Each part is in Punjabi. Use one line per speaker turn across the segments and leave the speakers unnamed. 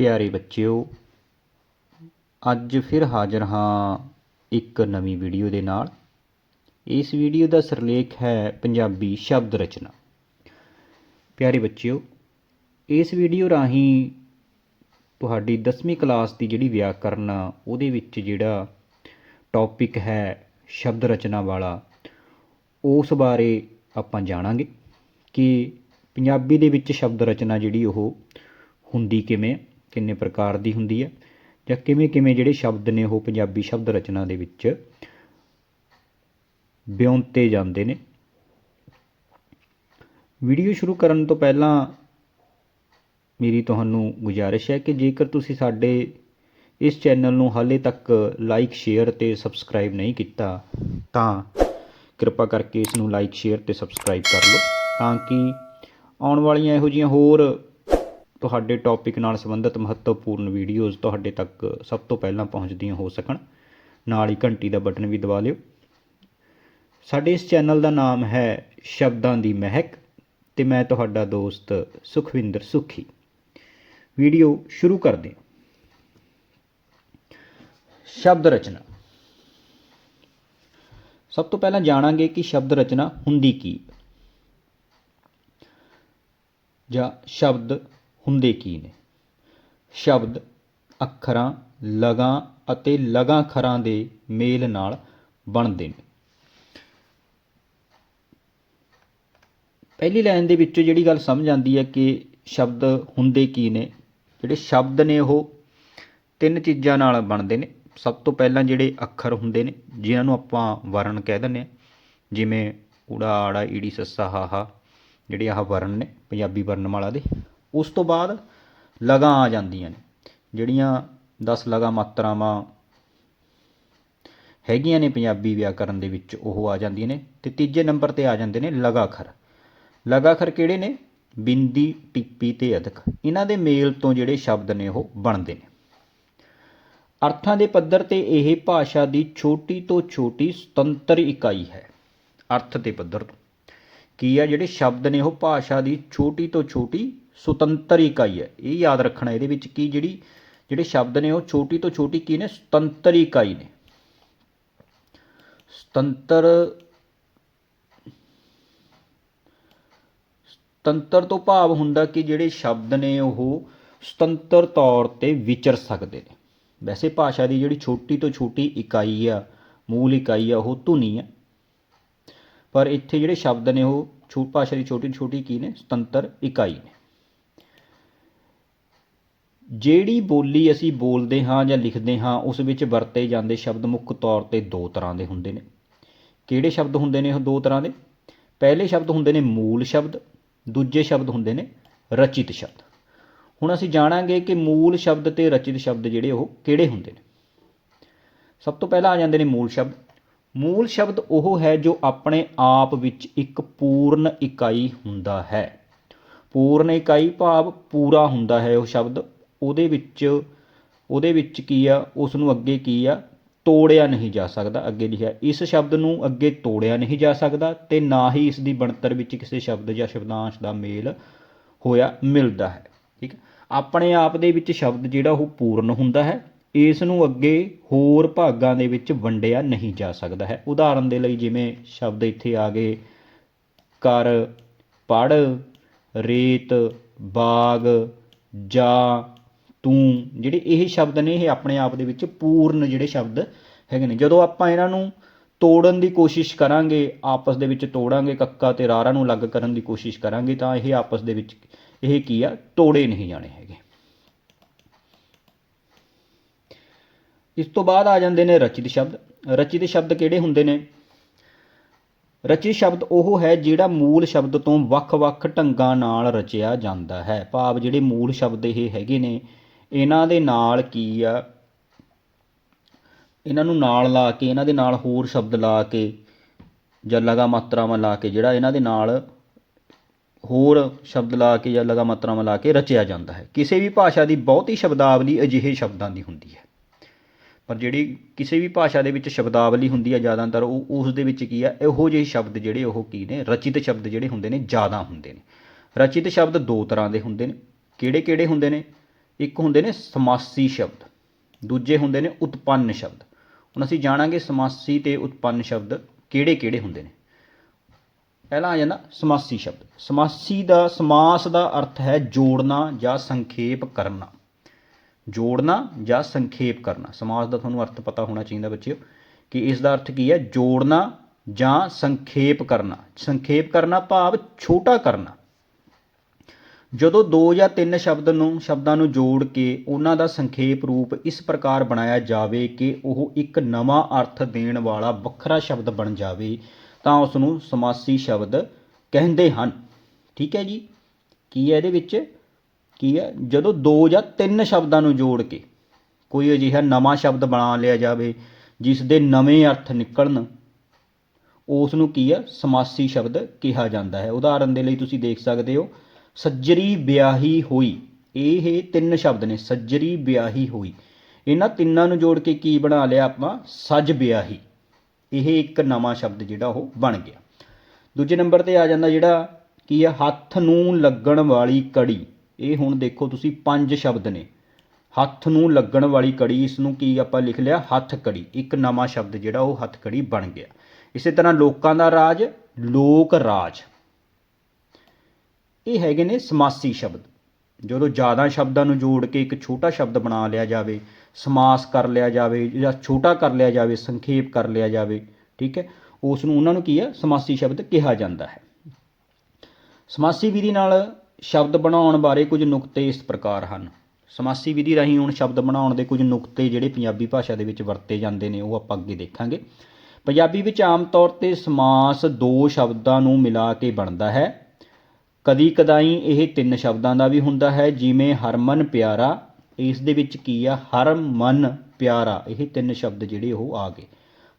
ਪਿਆਰੇ ਬੱਚਿਓ, ਅੱਜ ਫਿਰ ਹਾਜ਼ਰ ਹਾਂ ਇੱਕ ਨਵੀਂ ਵੀਡੀਓ ਦੇ ਨਾਲ। ਇਸ ਵੀਡੀਓ ਦਾ ਸਿਰਲੇਖ ਹੈ ਪੰਜਾਬੀ ਸ਼ਬਦ ਰਚਨਾ। ਪਿਆਰੇ ਬੱਚਿਓ, ਇਸ ਵੀਡੀਓ ਰਾਹੀਂ ਤੁਹਾਡੀ 10ਵੀਂ ਕਲਾਸ ਦੀ ਜਿਹੜੀ ਵਿਆਕਰਨ ਆ, ਉਹਦੇ ਵਿੱਚ ਜਿਹੜਾ ਟੌਪਿਕ ਹੈ ਸ਼ਬਦ ਰਚਨਾ ਵਾਲਾ, ਉਸ ਬਾਰੇ ਆਪਾਂ ਜਾਣਾਂਗੇ ਕਿ ਪੰਜਾਬੀ ਦੇ ਵਿੱਚ ਸ਼ਬਦ ਰਚਨਾ ਜਿਹੜੀ ਉਹ ਹੁੰਦੀ ਕਿਵੇਂ ਕਿੰਨੇ ਪ੍ਰਕਾਰ ਦੀ ਹੁੰਦੀ ਹੈ ਜਾਂ ਕਿਵੇਂ ਕਿਵੇਂ ਜਿਹੜੇ ਸ਼ਬਦ ਨੇ ਉਹ ਪੰਜਾਬੀ ਸ਼ਬਦ ਰਚਨਾ ਦੇ ਵਿੱਚ ਵਿਉਂਤੇ ਜਾਂਦੇ ਨੇ। ਵੀਡੀਓ ਸ਼ੁਰੂ ਕਰਨ ਤੋਂ ਪਹਿਲਾਂ ਮੇਰੀ ਤੁਹਾਨੂੰ ਗੁਜ਼ਾਰਿਸ਼ ਹੈ ਕਿ ਜੇਕਰ ਤੁਸੀਂ ਸਾਡੇ ਇਸ ਚੈਨਲ ਨੂੰ ਹਾਲੇ ਤੱਕ ਲਾਈਕ ਸ਼ੇਅਰ ਤੇ ਸਬਸਕ੍ਰਾਈਬ ਨਹੀਂ ਕੀਤਾ, ਤਾਂ ਕਿਰਪਾ ਕਰਕੇ ਇਸ ਨੂੰ ਲਾਈਕ ਸ਼ੇਅਰ ਤੇ ਸਬਸਕ੍ਰਾਈਬ ਕਰ ਲਓ ਤਾਂ ਕਿ ਆਉਣ ਵਾਲੀਆਂ ਇਹੋ ਜਿਹੀਆਂ ਹੋਰ ਤੁਹਾਡੇ ਟੌਪਿਕ ਨਾਲ ਸੰਬੰਧਿਤ ਮਹੱਤਵਪੂਰਨ ਵੀਡੀਓਜ਼ ਤੁਹਾਡੇ ਤੱਕ ਸਭ ਤੋਂ ਪਹਿਲਾਂ ਪਹੁੰਚਦੀਆਂ ਹੋ ਸਕਣ। ਨਾਲ ਹੀ ਘੰਟੀ ਦਾ ਬਟਨ ਵੀ ਦਬਾ ਲਿਓ। ਸਾਡੇ ਇਸ ਚੈਨਲ ਦਾ ਨਾਮ ਹੈ ਸ਼ਬਦਾਂ ਦੀ ਮਹਿਕ ਤੇ ਮੈਂ ਤੁਹਾਡਾ ਦੋਸਤ ਸੁਖਵਿੰਦਰ ਸੁਖੀ। ਵੀਡੀਓ ਸ਼ੁਰੂ ਕਰਦੇ ਹਾਂ। ਸ਼ਬਦ ਰਚਨਾ। ਸਭ ਤੋਂ ਪਹਿਲਾਂ ਜਾਣਾਂਗੇ ਕਿ ਸ਼ਬਦ ਰਚਨਾ ਹੁੰਦੀ ਕੀ? ਜਾਂ ਸ਼ਬਦ ਹੁੰਦੇ ਕੀ ਨੇ? ਸ਼ਬਦ ਅੱਖਰਾਂ, ਲਗਾਂ ਅਤੇ ਲਗਾਂਖਰਾਂ ਦੇ ਮੇਲ ਨਾਲ ਬਣਦੇ ਨੇ। ਪਹਿਲੀ ਲਾਈਨ ਦੇ ਵਿੱਚੋਂ ਜਿਹੜੀ ਗੱਲ ਸਮਝ ਆਉਂਦੀ ਹੈ ਕਿ ਸ਼ਬਦ ਹੁੰਦੇ ਕੀ ਨੇ, ਜਿਹੜੇ ਸ਼ਬਦ ਨੇ ਉਹ ਤਿੰਨ ਚੀਜ਼ਾਂ ਨਾਲ ਬਣਦੇ ਨੇ। ਸਭ ਤੋਂ ਪਹਿਲਾਂ ਜਿਹੜੇ ਅੱਖਰ ਹੁੰਦੇ ਨੇ, ਜਿਨ੍ਹਾਂ ਨੂੰ ਆਪਾਂ ਵਰਣ ਕਹਿ ਦਿੰਦੇ ਆ ਜਿਵੇਂ ਊੜਾ ਆੜਾ, ਈੜੀ ਸੱਸਾ ਹਾਹਾ ਜਿਹੜੇ ਆਹ ਵਰਣ ਨੇ, ਪੰਜਾਬੀ ਵਰਨਮਾਲਾ ਦੇ। ਉਸ ਤੋਂ ਬਾਅਦ ਲਗਾਂ ਆ ਜਾਂਦੀਆਂ ਨੇ, ਜਿਹੜੀਆਂ 10 ਲਗਾ ਮਾਤਰਾਵਾਂ ਹੈਗੀਆਂ ਨੇ ਪੰਜਾਬੀ ਵਿਆਕਰਨ ਦੇ ਵਿੱਚ, ਉਹ ਆ ਜਾਂਦੀਆਂ ਨੇ ਤੇ ਤੀਜੇ ਨੰਬਰ ਤੇ ਆ ਜਾਂਦੇ ਨੇ ਲਗਾਖਰ। ਲਗਾਖਰ ਕਿਹੜੇ ਨੇ? ਬਿੰਦੀ, ਟਿੱਪੀ ਤੇ ਅਧਕ। ਇਹਨਾਂ ਦੇ ਮੇਲ ਤੋਂ ਜਿਹੜੇ ਸ਼ਬਦ ਨੇ, ਉਹ ਬਣਦੇ ਨੇ। ਅਰਥਾਂ ਦੇ ਪੱਧਰ ਤੇ ਇਹ ਭਾਸ਼ਾ ਦੀ ਛੋਟੀ ਤੋਂ ਛੋਟੀ ਸੁਤੰਤਰ ਇਕਾਈ ਹੈ, ਅਰਥ ਦੇ ਪੱਧਰ ਤੋਂ। ਕੀ ਆ ਜਿਹੜੇ ਸ਼ਬਦ ਨੇ, ਉਹ ਭਾਸ਼ਾ ਦੀ ਛੋਟੀ ਤੋਂ ਛੋਟੀ ਸੁਤੰਤਰ ਇਕਾਈ ਹੈ। ਇਹ ਯਾਦ ਰੱਖਣਾ ਇਹਦੇ ਵਿੱਚ ਕੀ ਜਿਹੜੀ, ਜਿਹੜੇ ਸ਼ਬਦ ਨੇ ਉਹ ਛੋਟੀ ਤੋਂ ਛੋਟੀ ਕੀ ਨੇ? ਸੁਤੰਤਰ ਇਕਾਈ ਨੇ। ਸੁਤੰਤਰ ਸੁਤੰਤਰ ਤੋਂ ਭਾਵ ਹੁੰਦਾ ਕਿ ਜਿਹੜੇ ਸ਼ਬਦ ਨੇ ਉਹ ਸੁਤੰਤਰ ਤੌਰ ਤੇ ਵਿਚਰ ਸਕਦੇ ਨੇ। ਵੈਸੇ ਭਾਸ਼ਾ ਦੀ ਜਿਹੜੀ ਛੋਟੀ ਤੋਂ ਛੋਟੀ ਇਕਾਈ ਆ, ਮੂਲ ਇਕਾਈ ਆ, ਉਹ ਧੁਨੀ ਆ। ਪਰ ਇੱਥੇ ਜਿਹੜੇ ਸ਼ਬਦ ਨੇ ਉਹ ਛੋਟ ਭਾਸ਼ਾ ਦੀ ਛੋਟੀ ਛੋਟੀ ਕੀ ਨੇ? ਸੁਤੰਤਰ ਇਕਾਈ ਨੇ। ਜਿਹੜੀ ਬੋਲੀ ਅਸੀਂ ਬੋਲਦੇ ਹਾਂ ਜਾਂ ਲਿਖਦੇ ਹਾਂ, ਉਸ ਵਿੱਚ ਵਰਤੇ ਜਾਂਦੇ ਸ਼ਬਦ ਮੁੱਖ ਤੌਰ ਤੇ ਦੋ ਤਰ੍ਹਾਂ ਦੇ ਹੁੰਦੇ ਨੇ। ਕਿਹੜੇ ਸ਼ਬਦ ਹੁੰਦੇ ਨੇ ਉਹ ਦੋ ਤਰ੍ਹਾਂ ਦੇ? ਪਹਿਲੇ ਸ਼ਬਦ ਹੁੰਦੇ ਨੇ ਮੂਲ ਸ਼ਬਦ, ਦੂਜੇ ਸ਼ਬਦ ਹੁੰਦੇ ਨੇ ਰਚਿਤ ਸ਼ਬਦ। ਹੁਣ ਅਸੀਂ ਜਾਣਾਂਗੇ ਕਿ ਮੂਲ ਸ਼ਬਦ ਤੇ ਰਚਿਤ ਸ਼ਬਦ ਜਿਹੜੇ ਉਹ ਕਿਹੜੇ ਹੁੰਦੇ ਨੇ। ਸਭ ਤੋਂ ਪਹਿਲਾਂ ਆ ਜਾਂਦੇ ਨੇ ਮੂਲ ਸ਼ਬਦ। ਮੂਲ ਸ਼ਬਦ ਉਹ ਹੈ ਜੋ ਆਪਣੇ ਆਪ ਵਿੱਚ ਇੱਕ ਪੂਰਨ ਇਕਾਈ ਹੁੰਦਾ ਹੈ। ਪੂਰਨ ਇਕਾਈ ਭਾਵ ਪੂਰਾ ਹੁੰਦਾ ਹੈ ਉਹ ਸ਼ਬਦ। ਉਹਦੇ ਵਿੱਚ ਉਹਦੇ ਵਿੱਚ ਕੀ ਆ? ਉਸ ਨੂੰ ਅੱਗੇ ਕੀ ਆ? ਤੋੜਿਆ ਨਹੀਂ ਜਾ ਸਕਦਾ। ਅੱਗੇ ਲਿਖਿਆ, ਇਸ ਸ਼ਬਦ ਨੂੰ ਅੱਗੇ ਤੋੜਿਆ ਨਹੀਂ ਜਾ ਸਕਦਾ ਤੇ ਨਾ ਹੀ ਇਸ ਦੀ ਬਣਤਰ ਵਿੱਚ ਕਿਸੇ ਸ਼ਬਦ ਜਾਂ ਸ਼ਬਦਾਂਸ਼ ਦਾ ਮੇਲ ਹੋਇਆ, ਮਿਲਦਾ ਹੈ। ਠੀਕ ਆਪਣੇ ਆਪ ਦੇ ਵਿੱਚ ਸ਼ਬਦ ਜਿਹੜਾ ਉਹ ਪੂਰਨ ਹੁੰਦਾ ਹੈ। ਇਸ ਨੂੰ ਅੱਗੇ ਹੋਰ ਭਾਗਾਂ ਦੇ ਵਿੱਚ ਵੰਡਿਆ ਨਹੀਂ ਜਾ ਸਕਦਾ ਹੈ। ਉਦਾਹਰਨ ਦੇ ਲਈ ਜਿਵੇਂ ਸ਼ਬਦ ਇੱਥੇ ਆ ਗਏ, ਕਰ, ਪੜ, ਰੇਤ, ਬਾਗ, ਜਾ ਤੂੰ, ਜਿਹੜੇ ਇਹ ਸ਼ਬਦ ਨੇ, ਇਹ ਆਪਣੇ ਆਪ ਦੇ ਵਿੱਚ ਪੂਰਨ ਜਿਹੜੇ ਸ਼ਬਦ ਹੈਗੇ ਨੇ। ਜਦੋਂ ਆਪਾਂ ਇਹਨਾਂ ਨੂੰ ਤੋੜਨ ਦੀ ਕੋਸ਼ਿਸ਼ ਕਰਾਂਗੇ, ਆਪਸ ਦੇ ਵਿੱਚ ਤੋੜਾਂਗੇ, ਕੱਕਾ ਤੇ ਰਾਰਾ ਨੂੰ ਅਲੱਗ ਕਰਨ ਦੀ ਕੋਸ਼ਿਸ਼ ਕਰਾਂਗੇ, ਤਾਂ ਇਹ ਆਪਸ ਦੇ ਵਿੱਚ, ਇਹ ਕੀ ਆ? ਤੋੜੇ ਨਹੀਂ ਜਾਣੇ ਹੈਗੇ। ਇਸ ਤੋਂ ਬਾਅਦ ਆ ਜਾਂਦੇ ਨੇ ਰਚਿਤ ਸ਼ਬਦ। ਰਚਿਤ ਸ਼ਬਦ ਕਿਹੜੇ ਹੁੰਦੇ ਨੇ? ਰਚਿਤ ਸ਼ਬਦ ਉਹ ਹੈ ਜਿਹੜਾ ਮੂਲ ਸ਼ਬਦ ਤੋਂ ਵੱਖ-ਵੱਖ ਢੰਗਾਂ ਨਾਲ ਰਚਿਆ ਜਾਂਦਾ ਹੈ। ਭਾਵ ਜਿਹੜੇ ਮੂਲ ਸ਼ਬਦ ਇਹ ਹੈਗੇ ਨੇ ਇਹਨਾਂ ਦੇ ਨਾਲ ਕੀ ਆ? ਇਹਨਾਂ ਨੂੰ ਨਾਲ ਲਾ ਕੇ, ਇਹਨਾਂ ਦੇ ਨਾਲ ਹੋਰ ਸ਼ਬਦ ਲਾ ਕੇ ਜਾਂ ਲਗਾ ਮਾਤਰਾਵਾਂ ਲਾ ਕੇ, ਜਿਹੜਾ ਇਹਨਾਂ ਦੇ ਨਾਲ ਹੋਰ ਸ਼ਬਦ ਲਾ ਕੇ ਜਾਂ ਲਗਾ ਮਾਤਰਾਵਾਂ ਲਾ ਕੇ ਰਚਿਆ ਜਾਂਦਾ ਹੈ। ਕਿਸੇ ਵੀ ਭਾਸ਼ਾ ਦੀ ਬਹੁਤੀ ਸ਼ਬਦਾਵਲੀ ਅਜਿਹੇ ਸ਼ਬਦਾਂ ਦੀ ਹੁੰਦੀ ਹੈ। ਪਰ ਜਿਹੜੀ ਕਿਸੇ ਵੀ ਭਾਸ਼ਾ ਦੇ ਵਿੱਚ ਸ਼ਬਦਾਵਲੀ ਹੁੰਦੀ ਹੈ ਜ਼ਿਆਦਾਤਰ, ਉਹ ਉਸ ਦੇ ਵਿੱਚ ਕੀ ਹੈ ਇਹੋ ਜਿਹੇ ਸ਼ਬਦ ਜਿਹੜੇ ਉਹ ਕੀ ਨੇ? ਰਚਿਤ ਸ਼ਬਦ ਜਿਹੜੇ ਹੁੰਦੇ ਨੇ, ਜ਼ਿਆਦਾ ਹੁੰਦੇ ਨੇ। ਰਚਿਤ ਸ਼ਬਦ ਦੋ ਤਰ੍ਹਾਂ ਦੇ ਹੁੰਦੇ ਨੇ। ਕਿਹੜੇ ਕਿਹੜੇ ਹੁੰਦੇ ਨੇ? ਇੱਕ ਹੁੰਦੇ ਨੇ ਸਮਾਸੀ ਸ਼ਬਦ, ਦੂਜੇ ਹੁੰਦੇ ਨੇ ਉਤਪੰਨ ਸ਼ਬਦ। ਹੁਣ ਅਸੀਂ ਜਾਣਾਂਗੇ ਸਮਾਸੀ ਤੇ ਉਤਪੰਨ ਸ਼ਬਦ ਕਿਹੜੇ ਕਿਹੜੇ ਹੁੰਦੇ ਨੇ। ਪਹਿਲਾ ਆ ਜਾਂਦਾ ਸਮਾਸੀ ਸ਼ਬਦ। ਸਮਾਸੀ ਦਾ, ਸਮਾਸ ਦਾ ਅਰਥ ਹੈ ਜੋੜਨਾ ਜਾਂ ਸੰਖੇਪ ਕਰਨਾ। ਜੋੜਨਾ ਜਾਂ ਸੰਖੇਪ ਕਰਨਾ। ਸਮਾਸ ਦਾ ਤੁਹਾਨੂੰ ਅਰਥ ਪਤਾ ਹੋਣਾ ਚਾਹੀਦਾ ਬੱਚਿਓ ਕਿ ਇਸ ਦਾ ਅਰਥ ਕੀ ਹੈ? ਜੋੜਨਾ ਜਾਂ ਸੰਖੇਪ ਕਰਨਾ। ਸੰਖੇਪ ਕਰਨਾ ਭਾਵ ਛੋਟਾ ਕਰਨਾ। ਜਦੋਂ ਦੋ ਜਾਂ ਤਿੰਨ ਸ਼ਬਦ ਨੂੰ, ਸ਼ਬਦਾਂ ਨੂੰ ਜੋੜ ਕੇ ਉਹਨਾਂ ਦਾ ਸੰਖੇਪ ਰੂਪ ਇਸ ਪ੍ਰਕਾਰ ਬਣਾਇਆ ਜਾਵੇ ਕਿ ਉਹ ਇੱਕ ਨਵਾਂ ਅਰਥ ਦੇਣ ਵਾਲਾ ਵੱਖਰਾ ਸ਼ਬਦ ਬਣ ਜਾਵੇ, ਤਾਂ ਉਸ ਨੂੰ ਸਮਾਸੀ ਸ਼ਬਦ ਕਹਿੰਦੇ ਹਨ। ਠੀਕ ਹੈ ਜੀ? ਕੀ ਹੈ ਇਹਦੇ ਵਿੱਚ? ਕੀ ਹੈ? ਜਦੋਂ ਦੋ ਜਾਂ ਤਿੰਨ ਸ਼ਬਦਾਂ ਨੂੰ ਜੋੜ ਕੇ ਕੋਈ ਅਜਿਹਾ ਨਵਾਂ ਸ਼ਬਦ ਬਣਾ ਲਿਆ ਜਾਵੇ, ਜਿਸ ਦੇ ਨਵੇਂ ਅਰਥ ਨਿਕਲਣ, ਉਸ ਨੂੰ ਕੀ ਹੈ? ਸਮਾਸੀ ਸ਼ਬਦ ਕਿਹਾ ਜਾਂਦਾ ਹੈ। ਉਦਾਹਰਨ ਦੇ ਲਈ ਤੁਸੀਂ ਦੇਖ ਸਕਦੇ ਹੋ ਸੱਜਰੀ ਵਿਆਹੀ ਹੋਈ। ਇਹ ਤਿੰਨ ਸ਼ਬਦ ਨੇ, ਸੱਜਰੀ ਵਿਆਹੀ ਹੋਈ। ਇਹਨਾਂ ਤਿੰਨਾਂ ਨੂੰ ਜੋੜ ਕੇ ਕੀ ਬਣਾ ਲਿਆ ਆਪਾਂ? ਸੱਜ ਵਿਆਹੀ। ਇਹ ਇੱਕ ਨਵਾਂ ਸ਼ਬਦ ਜਿਹੜਾ ਉਹ ਬਣ ਗਿਆ। ਦੂਜੇ ਨੰਬਰ ਤੇ ਆ ਜਾਂਦਾ ਜਿਹੜਾ ਕੀ ਹੈ ਹੱਥ ਨੂੰ ਲੱਗਣ ਵਾਲੀ ਕੜੀ। ਇਹ ਹੁਣ ਦੇਖੋ ਤੁਸੀਂ ਪੰਜ ਸ਼ਬਦ ਨੇ। ਹੱਥ ਨੂੰ ਲੱਗਣ ਵਾਲੀ ਕੜੀ ਇਸ ਨੂੰ ਕੀ ਆਪਾਂ ਲਿਖ ਲਿਆ? ਹੱਥ ਕੜੀ। ਇੱਕ ਨਵਾਂ ਸ਼ਬਦ ਜਿਹੜਾ ਉਹ ਹੱਥ ਕੜੀ ਬਣ ਗਿਆ। ਇਸੇ ਤਰ੍ਹਾਂ ਲੋਕਾਂ ਦਾ ਰਾਜ, ਲੋਕ ਰਾਜ। ਇਹ ਹੈਗੇ ਨੇ ਸਮਾਸੀ ਸ਼ਬਦ। ਜਦੋਂ ਜ਼ਿਆਦਾ ਸ਼ਬਦਾਂ ਨੂੰ ਜੋੜ ਕੇ ਇੱਕ ਛੋਟਾ ਸ਼ਬਦ ਬਣਾ ਲਿਆ ਜਾਵੇ, ਸਮਾਸ ਕਰ ਲਿਆ ਜਾਵੇ ਜਾਂ ਛੋਟਾ ਕਰ ਲਿਆ ਜਾਵੇ, ਸੰਖੇਪ ਕਰ ਲਿਆ ਜਾਵੇ, ਠੀਕ ਹੈ ਉਸ ਨੂੰ ਉਹਨਾਂ ਨੂੰ ਕੀ ਹੈ? ਸਮਾਸੀ ਸ਼ਬਦ ਕਿਹਾ ਜਾਂਦਾ ਹੈ। ਸਮਾਸੀ ਵਿਧੀ ਨਾਲ ਸ਼ਬਦ ਬਣਾਉਣ ਬਾਰੇ ਕੁਝ ਨੁਕਤੇ ਇਸ ਪ੍ਰਕਾਰ ਹਨ। ਸਮਾਸੀ ਵਿਧੀ ਰਾਹੀਂ ਹੁਣ ਸ਼ਬਦ ਬਣਾਉਣ ਦੇ ਕੁਝ ਨੁਕਤੇ ਜਿਹੜੇ ਪੰਜਾਬੀ ਭਾਸ਼ਾ ਦੇ ਵਿੱਚ ਵਰਤੇ ਜਾਂਦੇ ਨੇ, ਉਹ ਆਪਾਂ ਅੱਗੇ ਦੇਖਾਂਗੇ। ਪੰਜਾਬੀ ਵਿੱਚ ਆਮ ਤੌਰ ਤੇ ਸਮਾਸ ਦੋ ਸ਼ਬਦਾਂ ਨੂੰ ਮਿਲਾ ਕੇ ਬਣਦਾ ਹੈ। ਕਦੀ ਕਦਾਈ ਇਹ ਤਿੰਨ ਸ਼ਬਦਾਂ ਦਾ ਵੀ ਹੁੰਦਾ ਹੈ, ਜਿਵੇਂ ਹਰਮਨ ਪਿਆਰਾ, ਇਸ ਦੇ ਵਿੱਚ ਕੀ ਆ? ਹਰ ਮਨ ਪਿਆਰਾ, ਇਹ ਤਿੰਨ ਸ਼ਬਦ ਜਿਹੜੇ ਉਹ ਆ ਗਏ।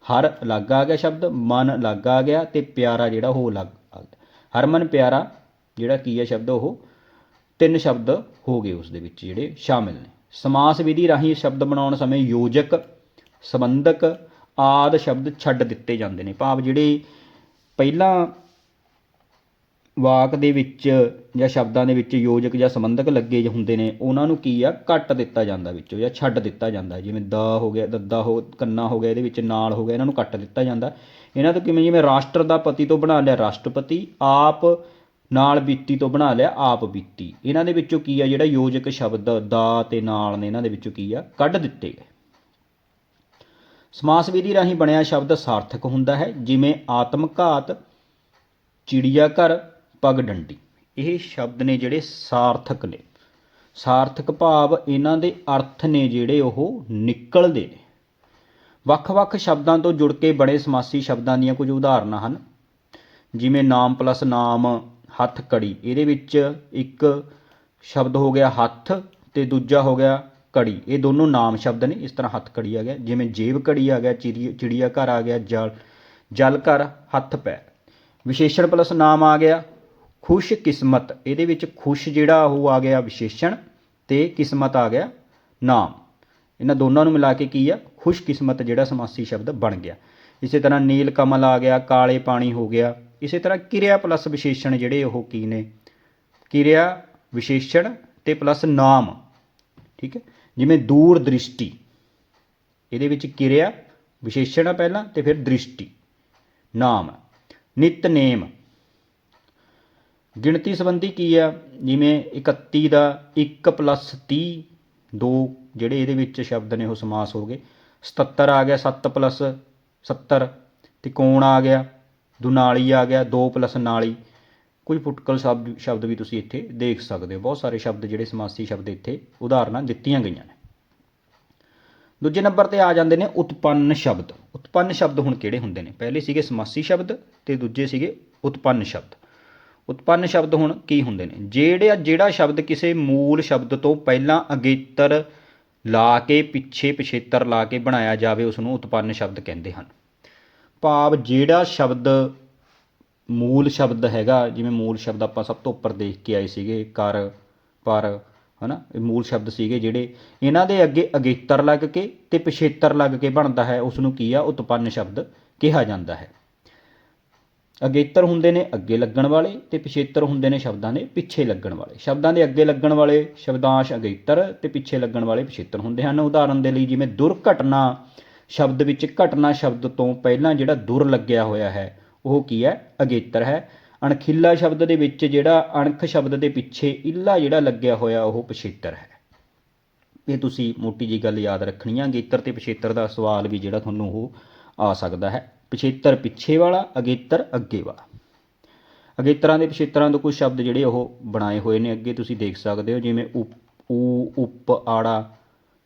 ਹਰ ਅਲੱਗ ਆ ਗਿਆ ਸ਼ਬਦ, ਮਨ ਅਲੱਗ ਆ ਗਿਆ ਤੇ ਪਿਆਰਾ ਜਿਹੜਾ ਉਹ ਅਲੱਗ ਆ ਗਿਆ। ਹਰਮਨ ਪਿਆਰਾ ਜਿਹੜਾ ਕੀ ਹੈ ਸ਼ਬਦ ਉਹ? ਤਿੰਨ ਸ਼ਬਦ ਹੋ ਗਏ ਉਸ ਦੇ ਵਿੱਚ ਜਿਹੜੇ ਸ਼ਾਮਿਲ ਨੇ। ਸਮਾਸ ਵਿਧੀ ਰਾਹੀਂ ਸ਼ਬਦ ਬਣਾਉਣ ਸਮੇਂ ਯੋਜਕ, ਸੰਬੰਧਕ ਆਦ ਸ਼ਬਦ ਛੱਡ ਦਿੱਤੇ ਜਾਂਦੇ ਨੇ। ਭਾਵ ਜਿਹੜੇ ਪਹਿਲਾਂ ਵਾਕ ਦੇ ਵਿੱਚ ਜਾਂ ਸ਼ਬਦਾਂ ਦੇ ਵਿੱਚ ਯੋਜਕ ਜਾਂ ਸੰਬੰਧਕ ਲੱਗੇ ਹੁੰਦੇ ਨੇ, ਉਹਨਾਂ ਨੂੰ ਕੀ ਆ? ਕੱਟ ਦਿੱਤਾ ਜਾਂਦਾ ਵਿੱਚੋਂ ਜਾਂ ਛੱਡ ਦਿੱਤਾ ਜਾਂਦਾ। ਜਿਵੇਂ ਦਾ ਹੋ ਗਿਆ, ਦੱਦਾ ਹੋ, ਕੰਨਾ ਹੋ ਗਿਆ, ਇਹਦੇ ਵਿੱਚ ਨਾਲ ਹੋ ਗਿਆ, ਇਹਨਾਂ ਨੂੰ ਕੱਟ ਦਿੱਤਾ ਜਾਂਦਾ। ਇਹਨਾਂ ਤੋਂ ਕਿਵੇਂ? ਜਿਵੇਂ ਰਾਸ਼ਟਰ ਦਾ ਪਤੀ ਤੋਂ ਬਣਾ ਲਿਆ ਰਾਸ਼ਟਰਪਤੀ, ਆਪ ਨਾਲ ਬੀਤੀ ਤੋਂ ਬਣਾ ਲਿਆ, ਆਪ ਬੀਤੀ। ਇਹਨਾਂ ਦੇ ਵਿੱਚੋਂ ਕੀ ਆ? ਜਿਹੜਾ ਯੋਜਕ ਸ਼ਬਦ ਦਾ ਤੇ ਨਾਲ ਨੇ, ਇਹਨਾਂ ਦੇ ਵਿੱਚੋਂ ਕੀ ਆ? ਕੱਢ ਦਿੱਤੇ ਗਏ। ਸਮਾਸ ਵਿਧੀ ਰਾਹੀਂ ਬਣਿਆ ਸ਼ਬਦ ਸਾਰਥਕ ਹੁੰਦਾ ਹੈ, ਜਿਵੇਂ ਆਤਮਘਾਤ ਚਿੜੀਆ ਘਰ ਪਗ ਡੰਡੀ। ਇਹ ਸ਼ਬਦ ਨੇ ਜਿਹੜੇ ਸਾਰਥਕ ਨੇ। ਸਾਰਥਕ ਭਾਵ ਇਹਨਾਂ ਦੇ ਅਰਥ ਨੇ ਜਿਹੜੇ ਉਹ ਨਿਕਲਦੇ ਨੇ। ਵੱਖ-ਵੱਖ ਸ਼ਬਦਾਂ ਤੋਂ ਜੁੜ ਕੇ ਬਣੇ ਸਮਾਸੀ ਸ਼ਬਦਾਂ ਦੀਆਂ ਕੁਝ ਉਦਾਹਰਨਾਂ ਹਨ। ਜਿਵੇਂ ਨਾਮ ਪਲੱਸ ਨਾਮ, ਹੱਥ ਕੜੀ ਇਹਦੇ ਵਿੱਚ ਇੱਕ ਸ਼ਬਦ ਹੋ ਗਿਆ ਹੱਥ ਤੇ ਦੂਜਾ ਹੋ ਗਿਆ ਕੜੀ ਇਹ ਦੋਨੋਂ ਨਾਮ ਸ਼ਬਦ ਨੇ। ਇਸ ਤਰ੍ਹਾਂ ਹੱਥ ਕੜੀ ਆ ਗਿਆ। ਜਿਵੇਂ ਜੇਬ ਕੜੀ ਆ ਗਿਆ, ਚਿੜੀ- ਚਿੜੀਆ ਘਰ ਆ ਗਿਆ, ਜਲ ਜਲ ਘਰ, ਹੱਥ ਪੈ ਵਿਸ਼ੇਸ਼ਣ ਪਲੱਸ ਨਾਮ ਆ ਗਿਆ। ਖੁਸ਼ ਕਿਸਮਤ ਇਹਦੇ ਵਿੱਚ ਖੁਸ਼ ਜਿਹੜਾ ਉਹ ਆ ਗਿਆ ਵਿਸ਼ੇਸ਼ਣ ਤੇ ਕਿਸਮਤ ਆ ਗਿਆ ਨਾਮ। ਇਹਨਾਂ ਦੋਨਾਂ ਨੂੰ ਮਿਲਾ ਕੇ ਕੀ ਆ? ਖੁਸ਼ ਕਿਸਮਤ ਜਿਹੜਾ ਸਮਾਸੀ ਸ਼ਬਦ ਬਣ ਗਿਆ। ਇਸੇ ਤਰ੍ਹਾਂ ਨੀਲ ਕਮਲ ਆ ਗਿਆ, ਕਾਲੇ ਪਾਣੀ ਹੋ ਗਿਆ। ਇਸੇ ਤਰ੍ਹਾਂ ਕਿਰਿਆ ਪਲੱਸ ਵਿਸ਼ੇਸ਼ਣ ਜਿਹੜੇ ਉਹ ਕੀ ਨੇ? ਕਿਰਿਆ, ਵਿਸ਼ੇਸ਼ਣ ਤੇ ਪਲੱਸ ਨਾਮ। ਠੀਕ ਹੈ? ਜਿਵੇਂ ਦੂਰ ਦ੍ਰਿਸ਼ਟੀ। ਇਹਦੇ ਵਿੱਚ ਕਿਰਿਆ, ਵਿਸ਼ੇਸ਼ਣ ਆ ਪਹਿਲਾਂ ਤੇ ਫਿਰ ਦ੍ਰਿਸ਼ਟੀ। ਨਾਮ। ਹੈ। ਨਿਤਨੇਮ। ਗਿਣਤੀ ਸੰਬੰਧੀ ਕੀ ਆ? ਜਿਵੇਂ 31 ਦਾ 1 30 ਦੋ, ਜਿਹੜੇ ਇਹਦੇ ਵਿੱਚ ਸ਼ਬਦ ਨੇ ਉਹ ਸਮਾਸ ਹੋ ਗਏ। 77 ਆ ਗਿਆ 7 70 ਤੇ ਕੋਣ ਆ ਗਿਆ? ਦੁਨਾਲੀ ਆ ਗਿਆ 2 ਨਾਲੀ। ਕੁਝ ਫੁਟਕਲ ਸ਼ਬਦ ਸ਼ਬਦ ਵੀ ਤੁਸੀਂ ਇੱਥੇ ਦੇਖ ਸਕਦੇ ਹੋ। ਬਹੁਤ ਸਾਰੇ ਸ਼ਬਦ ਜਿਹੜੇ ਸਮਾਸੀ ਸ਼ਬਦ ਇੱਥੇ ਉਦਾਹਰਨਾਂ ਦਿੱਤੀਆਂ ਗਈਆਂ ਨੇ। ਦੂਜੇ ਨੰਬਰ ਤੇ ਆ ਜਾਂਦੇ ਨੇ ਉਤਪੰਨ ਸ਼ਬਦ। ਉਤਪੰਨ ਸ਼ਬਦ ਹੁਣ ਕਿਹੜੇ ਹੁੰਦੇ ਨੇ? ਪਹਿਲੇ ਸੀਗੇ ਸਮਾਸੀ ਸ਼ਬਦ ਤੇ ਦੂਜੇ ਸੀਗੇ ਉਤਪੰਨ ਸ਼ਬਦ। ਉਤਪੰਨ ਸ਼ਬਦ ਹੁਣ ਕੀ ਹੁੰਦੇ ਨੇ? ਜਿਹੜੇ ਜਿਹੜਾ ਸ਼ਬਦ ਕਿਸੇ ਮੂਲ ਸ਼ਬਦ ਤੋਂ ਪਹਿਲਾਂ ਅਗੇਤਰ ਲਾ ਕੇ, ਪਿੱਛੇ ਪਿਛੇਤਰ ਲਾ ਕੇ ਬਣਾਇਆ ਜਾਵੇ ਉਸ ਨੂੰ ਉਤਪੰਨ ਸ਼ਬਦ ਕਹਿੰਦੇ ਹਨ। ਭਾਵ ਜਿਹੜਾ ਸ਼ਬਦ ਮੂਲ ਸ਼ਬਦ ਹੈਗਾ, ਜਿਵੇਂ ਮੂਲ ਸ਼ਬਦ ਆਪਾਂ ਸਭ ਤੋਂ ਉੱਪਰ ਦੇਖ ਕੇ ਆਏ ਸੀਗੇ, ਕਰ, ਪਰ, ਹਨਾ, ਇਹ ਮੂਲ ਸ਼ਬਦ ਸੀਗੇ ਜਿਹੜੇ ਇਹਨਾਂ ਦੇ ਅੱਗੇ ਅਗੇਤਰ ਲੱਗ ਕੇ ਤੇ ਪਿਛੇਤਰ ਲੱਗ ਕੇ ਬਣਦਾ ਹੈ ਉਸ ਨੂੰ ਕੀ ਆ? ਉਤਪੰਨ ਸ਼ਬਦ ਕਿਹਾ ਜਾਂਦਾ ਹੈ। ਅਗੇਤਰ ਹੁੰਦੇ ਨੇ ਅੱਗੇ ਲੱਗਣ ਵਾਲੇ ਤੇ ਪਿਛੇਤਰ ਹੁੰਦੇ ਨੇ ਸ਼ਬਦਾਂ ਦੇ ਪਿੱਛੇ ਲੱਗਣ ਵਾਲੇ। ਸ਼ਬਦਾਂ ਦੇ ਅੱਗੇ ਲੱਗਣ ਵਾਲੇ ਸ਼ਬਦਾਂਸ਼ ਅਗੇਤਰ ਤੇ ਪਿੱਛੇ ਲੱਗਣ ਵਾਲੇ ਪਿਛੇਤਰ ਹੁੰਦੇ ਹਨ। ਉਦਾਹਰਨ ਦੇ ਲਈ ਜਿਵੇਂ ਦੁਰਘਟਨਾ ਸ਼ਬਦ ਵਿੱਚ ਘਟਨਾ ਸ਼ਬਦ ਤੋਂ ਪਹਿਲਾਂ ਜਿਹੜਾ ਦੁਰ ਲੱਗਿਆ ਹੋਇਆ ਹੈ, ਉਹ ਕੀ ਹੈ? ਅਗੇਤਰ ਹੈ। ਅਣਖਿੱਲਾ ਸ਼ਬਦ ਦੇ ਵਿੱਚ ਜਿਹੜਾ ਅਣਖ ਸ਼ਬਦ ਦੇ ਪਿੱਛੇ ਇੱਲਾ ਜਿਹੜਾ ਲੱਗਿਆ ਹੋਇਆ, ਉਹ ਪਿਛੇਤਰ ਹੈ। ਇਹ ਤੁਸੀਂ ਮੋਟੀ ਜੀ ਗੱਲ ਯਾਦ ਰੱਖਣੀ ਹੈ। ਅਗੇਤਰ ਤੇ ਪਿਛੇਤਰ ਦਾ ਸਵਾਲ ਵੀ ਜਿਹੜਾ ਤੁਹਾਨੂੰ ਉਹ ਆ ਸਕਦਾ ਹੈ। ਪਿਛੇਤਰ ਪਿੱਛੇ ਵਾਲਾ, ਅਗੇਤਰ ਅੱਗੇ ਵਾਲਾ। ਅਗੇਤਰਾਂ ਦੇ ਪਿਛੇਤਰਾਂ ਤੋਂ ਕੁਝ ਸ਼ਬਦ ਜਿਹੜੇ ਉਹ ਬਣਾਏ ਹੋਏ ਨੇ, ਅੱਗੇ ਤੁਸੀਂ ਦੇਖ ਸਕਦੇ ਹੋ, ਜਿਵੇਂ ਉਪ ਊ, ਉਪ, ਆੜਾ,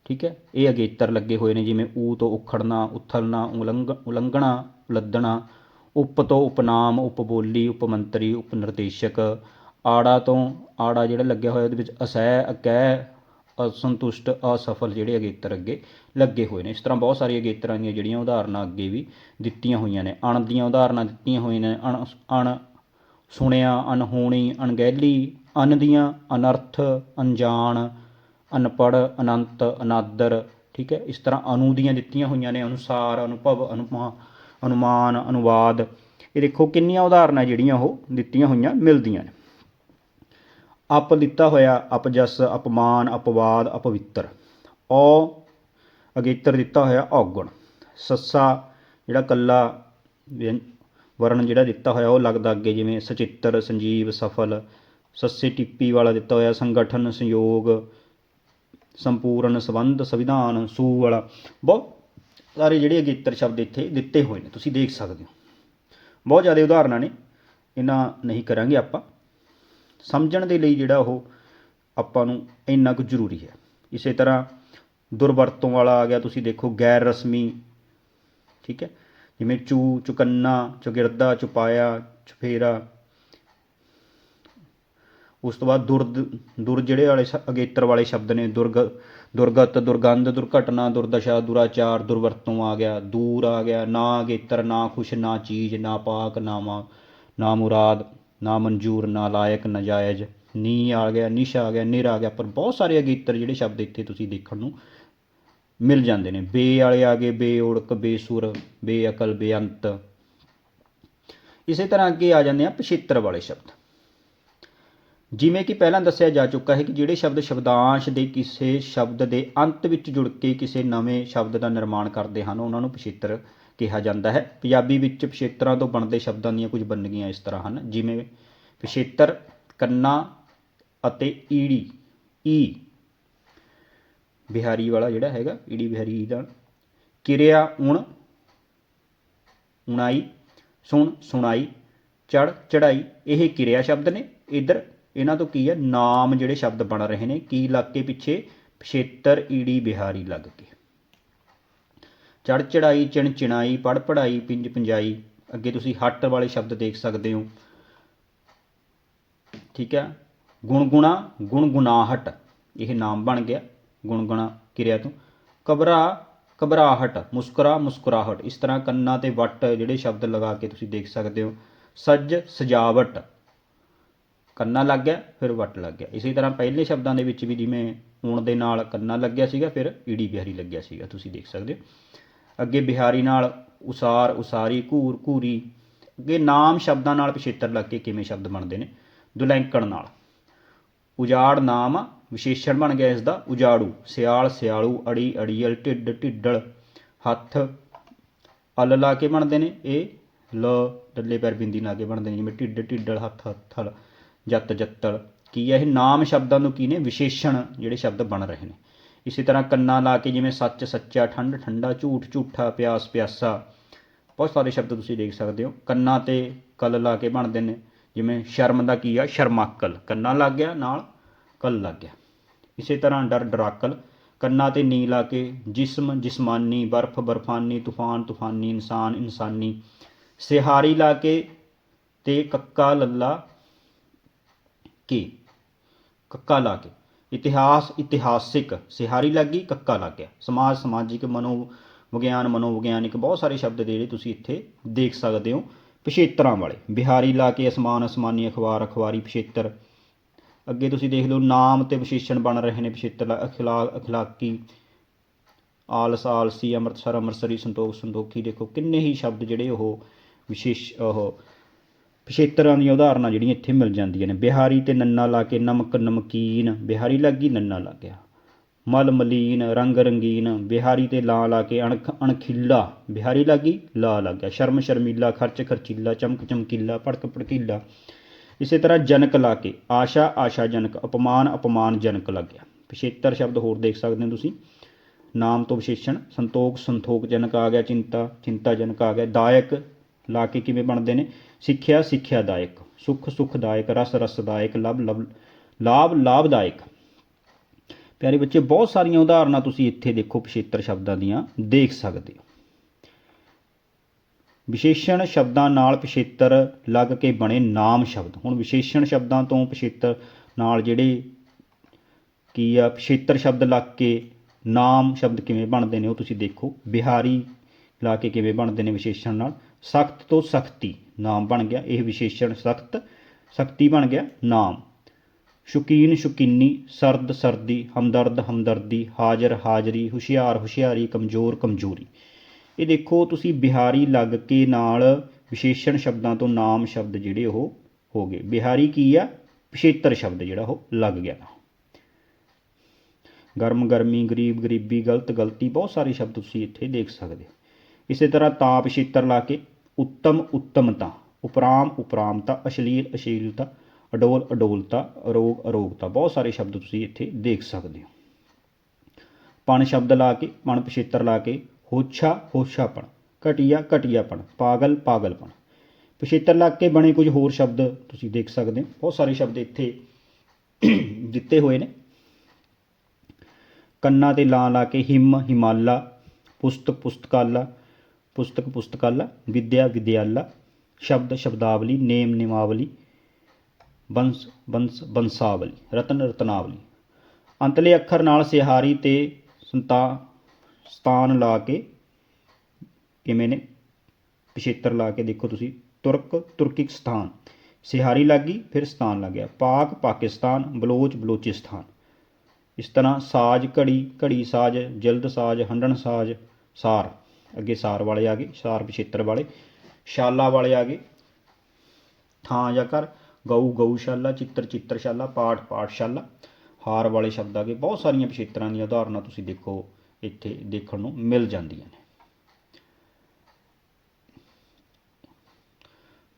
ਠੀਕ ਹੈ? ਇਹ ਅਗੇਤਰ ਲੱਗੇ ਹੋਏ ਨੇ, ਜਿਵੇਂ ਊ ਤੋਂ ਉਖੜਨਾ, ਉਥਲਣਾ ਉਲੰਘ ਉਲੰਘਣਾ, ਲੱਦਣਾ, ਉਪ ਤੋਂ ਉਪਨਾਮ ਉਪਬੋਲੀ ਉਪਮੰਤਰੀ ਉਪਨਿਰਦੇਸ਼ਕ ਆੜਾ ਤੋਂ ਆੜਾ ਜਿਹੜਾ ਲੱਗਿਆ ਹੋਇਆ, ਉਹਦੇ ਵਿੱਚ ਅਸਹਿ, ਅਕਹਿ, ਅਸੰਤੁਸ਼ਟ, ਅਸਫਲ ਜਿਹੜੇ ਅਗੇਤਰ ਅੱਗੇ। ਲੱਗੇ ਹੋਏ ਨੇ। ਇਸ ਤਰ੍ਹਾਂ ਬਹੁਤ ਸਾਰੀਆਂ ਅਗੇਤਰਾਂ ਦੀਆਂ ਜਿਹੜੀਆਂ ਉਦਾਹਰਨਾਂ ਅੱਗੇ ਵੀ ਦਿੱਤੀਆਂ ਹੋਈਆਂ ਨੇ। ਅਣ ਦੀਆਂ ਉਦਾਹਰਨਾਂ ਦਿੱਤੀਆਂ ਹੋਈਆਂ ਨੇ। ਅਣ ਅਣ ਸੁਣਿਆ, ਅਣਹੋਣੀ, ਅਣਗਹਿਲੀ ਅਨ ਦੀਆਂ ਅਨਰਥ, ਅਣਜਾਣ, ਅਨਪੜ੍ਹ, ਅਨੰਤ, ਅਨਾਦਰ, ਠੀਕ ਹੈ? ਇਸ ਤਰ੍ਹਾਂ ਅਨੂ ਦੀਆਂ ਦਿੱਤੀਆਂ ਹੋਈਆਂ ਨੇ। ਅਨੁਸਾਰ, ਅਨੁਭਵ, ਅਨੁਮਾ, ਅਨੁਮਾਨ, ਅਨੁਵਾਦ। ਇਹ ਦੇਖੋ ਕਿੰਨੀਆਂ ਉਦਾਹਰਨਾਂ ਜਿਹੜੀਆਂ ਉਹ ਦਿੱਤੀਆਂ ਹੋਈਆਂ ਮਿਲਦੀਆਂ ਨੇ। ਅਪ ਦਿੱਤਾ ਹੋਇਆ, ਅਪਜਸ, ਅਪਮਾਨ, ਅਪਵਾਦ, ਅਪਵਿੱਤਰ। ਔ ਅਗੇਤਰ ਦਿੱਤਾ ਹੋਇਆ ਔਗਣ। ਸੱਸਾ ਜਿਹੜਾ ਕੱਲਾ ਵਰਣ ਜਿਹੜਾ ਦਿੱਤਾ ਹੋਇਆ ਉਹ ਲੱਗਦਾ ਅੱਗੇ ਜਿਵੇਂ ਸਚਿੱਤਰ, ਸੰਜੀਵ, ਸਫਲ, ਸੱਸੇ ਟਿੱਪੀ ਵਾਲਾ ਦਿੱਤਾ ਹੋਇਆ, ਸੰਗਠਨ, ਸੰਯੋਗ, ਸੰਪੂਰਨ, ਸੰਬੰਧ, ਸੰਵਿਧਾਨ, ਸੂ ਵਾਲਾ। ਬਹੁਤ ਸਾਰੇ ਜਿਹੜੇ ਅਗੇਤਰ ਸ਼ਬਦ ਇੱਥੇ ਦਿੱਤੇ ਹੋਏ ਨੇ, ਤੁਸੀਂ ਦੇਖ ਸਕਦੇ ਹੋ। ਬਹੁਤ ਜ਼ਿਆਦਾ ਉਦਾਹਰਨਾਂ ਨੇ, ਇਹਨਾਂ ਨਹੀਂ ਕਰਾਂਗੇ ਆਪਾਂ। ਸਮਝਣ ਦੇ ਲਈ ਜਿਹੜਾ ਉਹ ਆਪਾਂ ਨੂੰ ਇੰਨਾ ਕੁ ਜ਼ਰੂਰੀ ਹੈ। ਇਸੇ ਤਰ੍ਹਾਂ ਦੁਰਵਰਤੋਂ ਵਾਲਾ ਆ ਗਿਆ, ਤੁਸੀਂ ਦੇਖੋ ਗੈਰ ਰਸਮੀ, ਠੀਕ ਹੈ? ਜਿਵੇਂ ਚੂ, ਚੁਕੰਨਾ, ਚੁਗਿਰਦਾ, ਚੁਪਾਇਆ, ਚੁਫੇਰਾ। ਉਸ ਤੋਂ ਬਾਅਦ ਦੁਰ ਦੁਰ ਜਿਹੜੇ ਵਾਲੇ ਸ਼- ਅਗੇਤਰ ਵਾਲੇ ਸ਼ਬਦ ਨੇ, ਦੁਰਗ, ਦੁਰਗਤ, ਦੁਰਗੰਧ, ਦੁਰਘਟਨਾ, ਦੁਰਦਸ਼ਾ, ਦੁਰਾਚਾਰ, ਦੁਰਵਰਤੋਂ ਆ ਗਿਆ, ਦੂਰ ਆ ਗਿਆ, ਨਾ ਅਗੇਤਰ, ਨਾ ਖੁਸ਼, ਨਾ ਚੀਜ਼, ਨਾ ਪਾਕ, ਨਾ ਨਾ ਮੁਰਾਦ, ਨਾ ਮਨਜ਼ੂਰ, ਨਾ ਲਾਇਕ ਨਾਜਾਇਜ਼ ਨੀ ਆ ਗਿਆ, ਨਿਸ਼ ਆ ਗਿਆ, ਨਿਰ ਆ ਗਿਆ, ਪਰ ਬਹੁਤ ਸਾਰੇ ਅਗੇਤਰ ਜਿਹੜੇ ਸ਼ਬਦ ਇੱਥੇ ਤੁਸੀਂ ਦੇਖਣ ਨੂੰ ਮਿਲ ਜਾਂਦੇ ਨੇ। ਬੇ ਵਾਲੇ ਆ ਗਏ, ਬੇ ਬੇਓੜਕ ਬੇਸੁਰ ਬੇਅਕਲ ਬੇਅੰਤ ਇਸੇ ਤਰ੍ਹਾਂ ਅੱਗੇ ਆ ਜਾਂਦੇ ਆ ਪਿਛੇਤਰ ਵਾਲੇ ਸ਼ਬਦ। ਜਿਵੇਂ ਕਿ ਪਹਿਲਾਂ ਦੱਸਿਆ ਜਾ ਚੁੱਕਾ ਹੈ ਕਿ ਜਿਹੜੇ ਸ਼ਬਦ ਸ਼ਬਦਾਂਸ਼ ਦੇ ਕਿਸੇ ਸ਼ਬਦ ਦੇ ਅੰਤ ਵਿੱਚ ਜੁੜ ਕੇ ਕਿਸੇ ਨਵੇਂ ਸ਼ਬਦ ਦਾ ਨਿਰਮਾਣ ਕਰਦੇ ਹਨ, ਉਹਨਾਂ ਨੂੰ ਪਿਛੇਤਰ ਕਿਹਾ ਜਾਂਦਾ ਹੈ। ਪੰਜਾਬੀ ਵਿੱਚ ਪਿਛੇਤਰਾਂ ਤੋਂ ਬਣਦੇ ਸ਼ਬਦਾਂ ਦੀਆਂ ਕੁਝ ਵੰਨਗੀਆਂ ਇਸ ਤਰ੍ਹਾਂ ਹਨ। ਜਿਵੇਂ ਪਿਛੇਤਰ, ਕੰਨਾ ਅਤੇ ਈੜੀ। ਈ ਬਿਹਾਰੀ ਵਾਲਾ ਜਿਹੜਾ ਹੈਗਾ ਈੜੀ ਬਿਹਾਰੀ ਦਾ ਕਿਰਿਆ, ਉਣ, ਉਣਾਈ, ਸੁਣ, ਸੁਣਾਈ, ਚੜ, ਚੜਾਈ, ਇਹ ਕਿਰਿਆ ਸ਼ਬਦ ਨੇ। ਇਧਰ ਇਹਨਾਂ ਤੋਂ ਕੀ ਹੈ? ਨਾਮ ਜਿਹੜੇ ਸ਼ਬਦ ਬਣ ਰਹੇ ਨੇ, ਕੀ ਲੱਗ ਕੇ ਪਿੱਛੇ? ਪਿਛੇਤਰ ਈੜੀ ਬਿਹਾਰੀ ਲੱਗ ਕੇ। ਚੜ, ਚੜਾਈ, ਚਿਣ, ਚਿਣਾਈ, ਪੜ, ਪੜਾਈ, ਪਿੰਜ, ਪੰਜਾਈ, ਅੱਗੇ ਤੁਸੀਂ ਹੱਟ ਵਾਲੇ ਸ਼ਬਦ ਦੇਖ ਸਕਦੇ ਹੋ। ਠੀਕ ਹੈ? ਗੁਣਗੁਣਾ, ਗੁਣਗੁਣਾਹਟ, ਇਹ ਨਾਮ ਬਣ ਗਿਆ। ਗੁਣਗੁਣਾ ਕਿਰਿਆ ਤੋਂ। ਕਬਰਾ ਘਬਰਾਹਟ, ਮੁਸਕਰਾ, ਮੁਸਕਰਾਹਟ। ਇਸ ਤਰ੍ਹਾਂ ਕੰਨਾਂ ਤੇ ਵੱਟ ਜਿਹੜੇ ਸ਼ਬਦ ਲਗਾ ਕੇ ਤੁਸੀਂ ਦੇਖ ਸਕਦੇ ਹੋ। ਸੱਜ, ਸਜਾਵਟ। ਕੰਨਾ ਲੱਗ ਗਿਆ, ਫਿਰ ਵੱਟ ਲੱਗ ਗਿਆ। ਇਸੇ ਤਰ੍ਹਾਂ ਪਹਿਲੇ ਸ਼ਬਦਾਂ ਦੇ ਵਿੱਚ ਵੀ ਜਿਵੇਂ ਊਣ ਦੇ ਨਾਲ ਕੰਨਾ ਲੱਗਿਆ ਸੀਗਾ, ਫਿਰ ਈੜੀ ਬਿਹਾਰੀ ਲੱਗਿਆ ਸੀਗਾ। ਤੁਸੀਂ ਦੇਖ ਸਕਦੇ ਹੋ। ਅੱਗੇ ਬਿਹਾਰੀ ਨਾਲ ਉਸਾਰ, ਉਸਾਰੀ, ਘੂਰ, ਘੂਰੀ। ਅੱਗੇ ਨਾਮ ਸ਼ਬਦਾਂ ਨਾਲ ਪਿਛੇਤਰ ਲੱਗ ਕੇ ਕਿਵੇਂ ਸ਼ਬਦ ਬਣਦੇ ਨੇ? ਦੁਲੈਂਕਣ ਨਾਲ। ਉਜਾੜ ਨਾਮ ਵਿਸ਼ੇਸ਼ਣ ਬਣ ਗਿਆ ਇਸ ਦਾ ਉਜਾੜੂ, ਸਿਆਲ, ਸਿਆਲੂ, ਅੜੀ, ਅੜੀਅਲ, ਢਿੱਡ, ਢਿੱਡਲ, ਹੱਥ, ਅਲ ਲਾ ਕੇ ਬਣਦੇ ਨੇ, ਇਹ, ਲ, ਡੱਲੇ ਪੈਰ ਬਿੰਦੀ ਲਾ ਕੇ ਬਣਦੇ ਨੇ, ਜਿਵੇਂ ਢਿੱਡ, ਢਿੱਡਲ, ਹੱਥ, ਹੱਥਲ, ਜੱਤ, ਜੱਤਲ। ਕੀ ਹੈ ਇਹ ਨਾਮ ਸ਼ਬਦਾਂ ਨੂੰ ਕੀ ਨੇ? ਵਿਸ਼ੇਸ਼ਣ, ਜਿਹੜੇ ਸ਼ਬਦ ਬਣ ਰਹੇ ਨੇ। ਇਸੇ ਤਰ੍ਹਾਂ ਕੰਨਾਂ ਲਾ ਕੇ ਜਿਵੇਂ ਸੱਚ, ਸੱਚਾ, ਠੰਡ, ਠੰਡਾ, ਝੂਠ, ਝੂਠਾ, ਪਿਆਸ, ਪਿਆਸਾ। ਬਹੁਤ ਸਾਰੇ ਸ਼ਬਦ ਤੁਸੀਂ ਦੇਖ ਸਕਦੇ ਹੋ। ਕੰਨਾਂ ਤੇ ਕਲ ਲਾ ਕੇ ਬਣਦੇ ਨੇ, ਜਿਵੇਂ ਸ਼ਰਮ ਦਾ ਕੀ ਆ? ਸ਼ਰਮਾਕਲ। ਕੰਨਾਂ ਲੱਗ ਗਿਆ, ਨਾਲ ਕਲ ਲੱਗ ਗਿਆ। ਇਸੇ ਤਰ੍ਹਾਂ ਡਰ ਡਰਾਕਲ, ਕੰਨਾਂ ਤੇ ਨੀ ਲਾ ਕੇ, ਜਿਸਮ, ਜਿਸਮਾਨੀ, ਬਰਫ਼, ਬਰਫਾਨੀ, ਤੂਫਾਨ, ਤੂਫਾਨੀ, ਇਨਸਾਨ, ਇਨਸਾਨੀ। ਸਿਹਾਰੀ ਲਾ ਕੇ ਤੇ ਕੱਕਾ ਲੱਲਾ ਕੇ, ਕੱਕਾ ਲਾ ਕੇ। ਇਤਿਹਾਸ, ਇਤਿਹਾਸਿਕ। ਸਿਹਾਰੀ ਲੱਗੀ, ਕੱਕਾ ਲੱਗ ਗਿਆ ਸਮਾਜ, ਸਮਾਜਿਕ, ਮਨੋ ਵਿਗਿਆਨ ਮਨੋ ਵਿਗਿਆਨਿਕ ਬਹੁਤ ਸਾਰੇ ਸ਼ਬਦ ਜਿਹੜੇ ਤੁਸੀਂ ਇੱਥੇ ਦੇਖ ਸਕਦੇ ਹੋ। ਪਿਛੇਤਰਾਂ ਵਾਲੇ। ਬਿਹਾਰੀ ਲਾ ਕੇ ਅਸਮਾਨ, ਅਸਮਾਨੀ ਅਖਬਾਰ, ਅਖਬਾਰੀ ਪਿਛੇਤਰ। ਅੱਗੇ ਤੁਸੀਂ ਦੇਖ ਲਓ, ਨਾਮ ਤੇ ਵਿਸ਼ੇਸ਼ਣ ਬਣ ਰਹੇ ਨੇ ਪਿਛੇਤਰ ਅਖਲਾਕ ਅਖਲਾਕੀ ਆਲਸ ਆਲਸੀ ਅੰਮ੍ਰਿਤਸਰ, ਅੰਮ੍ਰਿਤਸਰੀ, ਸੰਤੋਖ, ਸੰਤੋਖੀ, ਦੇਖੋ ਕਿੰਨੇ ਹੀ ਸ਼ਬਦ ਜਿਹੜੇ ਉਹ ਵਿਸ਼ੇਸ਼, ਉਹ ਪਿਛੇਤਰਾਂ ਦੀਆਂ ਉਦਾਹਰਨਾਂ ਜਿਹੜੀਆਂ ਇੱਥੇ ਮਿਲ ਜਾਂਦੀਆਂ ਨੇ। ਬਿਹਾਰੀ ਤੇ ਨੰਨਾ ਲਾ ਕੇ ਨਮਕ, ਨਮਕੀਨ, ਬਿਹਾਰੀ ਲੱਗੀ, ਨੰਨਾ ਲੱਗ ਗਿਆ। ਮਲ, ਮਲੀਨ, ਰੰਗ, ਰੰਗੀਨ, ਬਿਹਾਰੀ ਤੇ ਲਾ ਲਾ ਕੇ ਅਣਖ, ਅਣਖੀਲਾ, ਬਿਹਾਰੀ ਲੱਗੀ, ਲਾ ਲੱਗ ਗਿਆ। ਸ਼ਰਮ, ਸ਼ਰਮੀਲਾ, ਖਰਚ, ਖਰਚੀਲਾ, ਚਮਕ, ਚਮਕੀਲਾ, ਭੜਕ, ਭੜਕੀਲਾ। ਇਸੇ ਤਰ੍ਹਾਂ ਜਨਕ ਲਾ ਕੇ, ਆਸ਼ਾ ਆਸ਼ਾ ਜਨਕ ਅਪਮਾਨ ਅਪਮਾਨ ਜਨਕ ਲੱਗ ਗਿਆ ਪਿਛੇਤਰ ਸ਼ਬਦ ਹੋਰ ਦੇਖ ਸਕਦੇ ਹੋ ਤੁਸੀਂ। ਨਾਮ ਤੋਂ ਵਿਸ਼ੇਸ਼ਣ, ਸੰਤੋਖ ਸੰਤੋਖ ਜਨਕ ਆ ਗਿਆ, ਚਿੰਤਾ ਚਿੰਤਾ ਜਨਕ ਆ ਗਿਆ, ਦਾਇਕ ਲਾ ਕੇ ਕਿਵੇਂ ਬਣਦੇ ਨੇ? ਸਿੱਖਿਆ, ਸਿੱਖਿਆਦਾਇਕ, ਸੁਖ, ਸੁਖਦਾਇਕ, ਰਸ, ਰਸਦਾਇਕ ਲਭ ਲਬ ਲਾਭ, ਲਾਭਦਾਇਕ। ਪਿਆਰੇ ਬੱਚੇ, ਬਹੁਤ ਸਾਰੀਆਂ ਉਦਾਹਰਨਾਂ ਤੁਸੀਂ ਇੱਥੇ ਦੇਖੋ, ਪਿਛੇਤਰ ਸ਼ਬਦਾਂ ਦੀਆਂ, ਦੇਖ ਸਕਦੇ ਹੋ। ਵਿਸ਼ੇਸ਼ਣ ਸ਼ਬਦਾਂ ਨਾਲ ਪਿਛੇਤਰ ਲੱਗ ਕੇ ਬਣੇ ਨਾਮ ਸ਼ਬਦ। ਹੁਣ ਵਿਸ਼ੇਸ਼ਣ ਸ਼ਬਦਾਂ ਤੋਂ ਪਿਛੇਤਰ ਨਾਲ ਜਿਹੜੇ ਕੀ ਆ, ਪਿਛੇਤਰ ਸ਼ਬਦ ਲੱਗ ਕੇ ਨਾਮ ਸ਼ਬਦ ਕਿਵੇਂ ਬਣਦੇ ਨੇ ਉਹ ਤੁਸੀਂ ਦੇਖੋ। ਬਿਹਾਰੀ ਲਾ ਕੇ ਕਿਵੇਂ ਬਣਦੇ ਨੇ ਵਿਸ਼ੇਸ਼ਣ ਨਾਲ? ਸਖਤ ਤੋਂ ਸਖਤੀ ਨਾਮ ਬਣ ਗਿਆ। ਇਹ ਵਿਸ਼ੇਸ਼ਣ ਸਖਤ, ਸਖਤੀ ਬਣ ਗਿਆ ਨਾਮ। ਸ਼ੁਕੀਨ, ਸ਼ੁਕੀਨੀ, ਸਰਦ, ਸਰਦੀ, ਹਮਦਰਦ, ਹਮਦਰਦੀ, ਹਾਜ਼ਰ, ਹਾਜ਼ਰੀ, ਹੁਸ਼ਿਆਰ, ਹੁਸ਼ਿਆਰੀ, ਕਮਜ਼ੋਰ, ਕਮਜ਼ੋਰੀ। ਇਹ ਦੇਖੋ, ਤੁਸੀਂ ਬਿਹਾਰੀ ਲੱਗ ਕੇ ਨਾਲ ਵਿਸ਼ੇਸ਼ਣ ਸ਼ਬਦਾਂ ਤੋਂ ਨਾਮ ਸ਼ਬਦ ਜਿਹੜੇ ਉਹ ਹੋ ਗਏ। ਬਿਹਾਰੀ ਕੀ ਆ? ਪਿਛੇਤਰ ਸ਼ਬਦ ਜਿਹੜਾ ਉਹ ਲੱਗ ਗਿਆ। ਗਰਮ ਗਰਮੀ, ਗਰੀਬ ਗਰੀਬੀ, ਗਲਤ ਗਲਤੀ, ਬਹੁਤ ਸਾਰੇ ਸ਼ਬਦ ਤੁਸੀਂ ਇੱਥੇ ਦੇਖ ਸਕਦੇ ਹੋ। ਇਸੇ ਤਰ੍ਹਾਂ ਤਾਂ ਪਿਛੇਤਰ ਲਾ ਕੇ ਉੱਤਮ ਉੱਤਮਤਾ, ਉਪਰਾਮ ਉਪਰਾਮਤਾ, ਅਸ਼ਲੀਲ ਅਸ਼ੀਲਤਾ ਅਡੋਲ ਅਡੋਲਤਾ, ਅਰੋਗ ਅਰੋਗਤਾ, ਬਹੁਤ ਸਾਰੇ ਸ਼ਬਦ ਤੁਸੀਂ ਇੱਥੇ ਦੇਖ ਸਕਦੇ ਹੋ। ਪਣ ਸ਼ਬਦ ਲਾ ਕੇ, ਪਣ ਪਛੇਤਰ ਲਾ ਕੇ ਹੋਛਾ, ਹੋਛਾਪਣ, ਘਟੀਆ, ਘਟੀਆਪਣ, ਪਾਗਲ, ਪਾਗਲਪਣ। ਪਿਛੇਤਰ ਲਾ ਕੇ ਬਣੇ ਕੁਝ ਹੋਰ ਸ਼ਬਦ ਤੁਸੀਂ ਦੇਖ ਸਕਦੇ ਹੋ। ਬਹੁਤ ਸਾਰੇ ਸ਼ਬਦ ਇੱਥੇ ਦਿੱਤੇ ਹੋਏ ਨੇ। ਕੰਨਾਂ ਤੇ ਲਾ ਲਾ ਕੇ ਹਿਮ, ਹਿਮਾਲਾ, ਪੁਸਤਕ, ਪੁਸਤਕਾਲਾ ਪੁਸਤਕ, ਪੁਸਤਕਾਲਾ, ਵਿਦਿਆ, ਵਿਦਿਆਲਾ, ਸ਼ਬਦ, ਸ਼ਬਦਾਵਲੀ, ਨੇਮ, ਨਿਮਾਵਲੀ, ਬੰਸ ਬੰਸ, ਬੰਸਾਵਲੀ, ਰਤਨ, ਰਤਨਾਵਲੀ। ਅੰਤਲੇ ਅੱਖਰ ਨਾਲ ਸਿਹਾਰੀ ਤੇ ਸੰਤਾ ਸਥਾਨ ਲਾ ਕੇ ਕਿਵੇਂ ਨੇ? ਪਿਛੇਤਰ ਲਾ ਕੇ ਦੇਖੋ ਤੁਸੀਂ। ਤੁਰਕ, ਤੁਰਕਿਕ ਸਥਾਨ। ਸਿਹਾਰੀ ਲੱਗੀ ਫਿਰ ਸਥਾਨ ਲੱਗ ਗਿਆ। ਪਾਕ, ਪਾਕਿਸਤਾਨ, ਬਲੋਚ, ਬਲੋਚਿਸਤਾਨ। ਇਸ ਤਰ੍ਹਾਂ ਸਾਜ, ਘੜੀ ਘੜੀ ਸਾਜ, ਜਲਦ ਸਾਜ, ਹੰਡਣ ਸਾਜ, ਸਾਰ। ਅੱਗੇ ਸਾਰ ਵਾਲੇ ਆ ਗਏ, ਸਾਰ ਪਿਛੇਤਰ ਵਾਲੇ। ਸ਼ਾਲਾ ਵਾਲੇ ਆ ਗਏ। ਥਾਂ ਜਾਂ ਕਰ ਗਊ, ਗਊਸ਼ਾਲਾ, ਚਿੱਤਰ, ਚਿੱਤਰਸ਼ਾਲਾ, ਪਾਠ, ਪਾਠਸ਼ਾਲਾ। ਹਾਰ ਵਾਲੇ ਸ਼ਬਦ ਆ ਗਏ। ਬਹੁਤ ਸਾਰੀਆਂ ਪਿਛੇਤਰਾਂ ਦੀਆਂ ਉਦਾਹਰਨਾਂ ਤੁਸੀਂ ਦੇਖੋ। ਇੱਥੇ ਦੇਖਣ ਨੂੰ ਮਿਲ ਜਾਂਦੀਆਂ ਨੇ।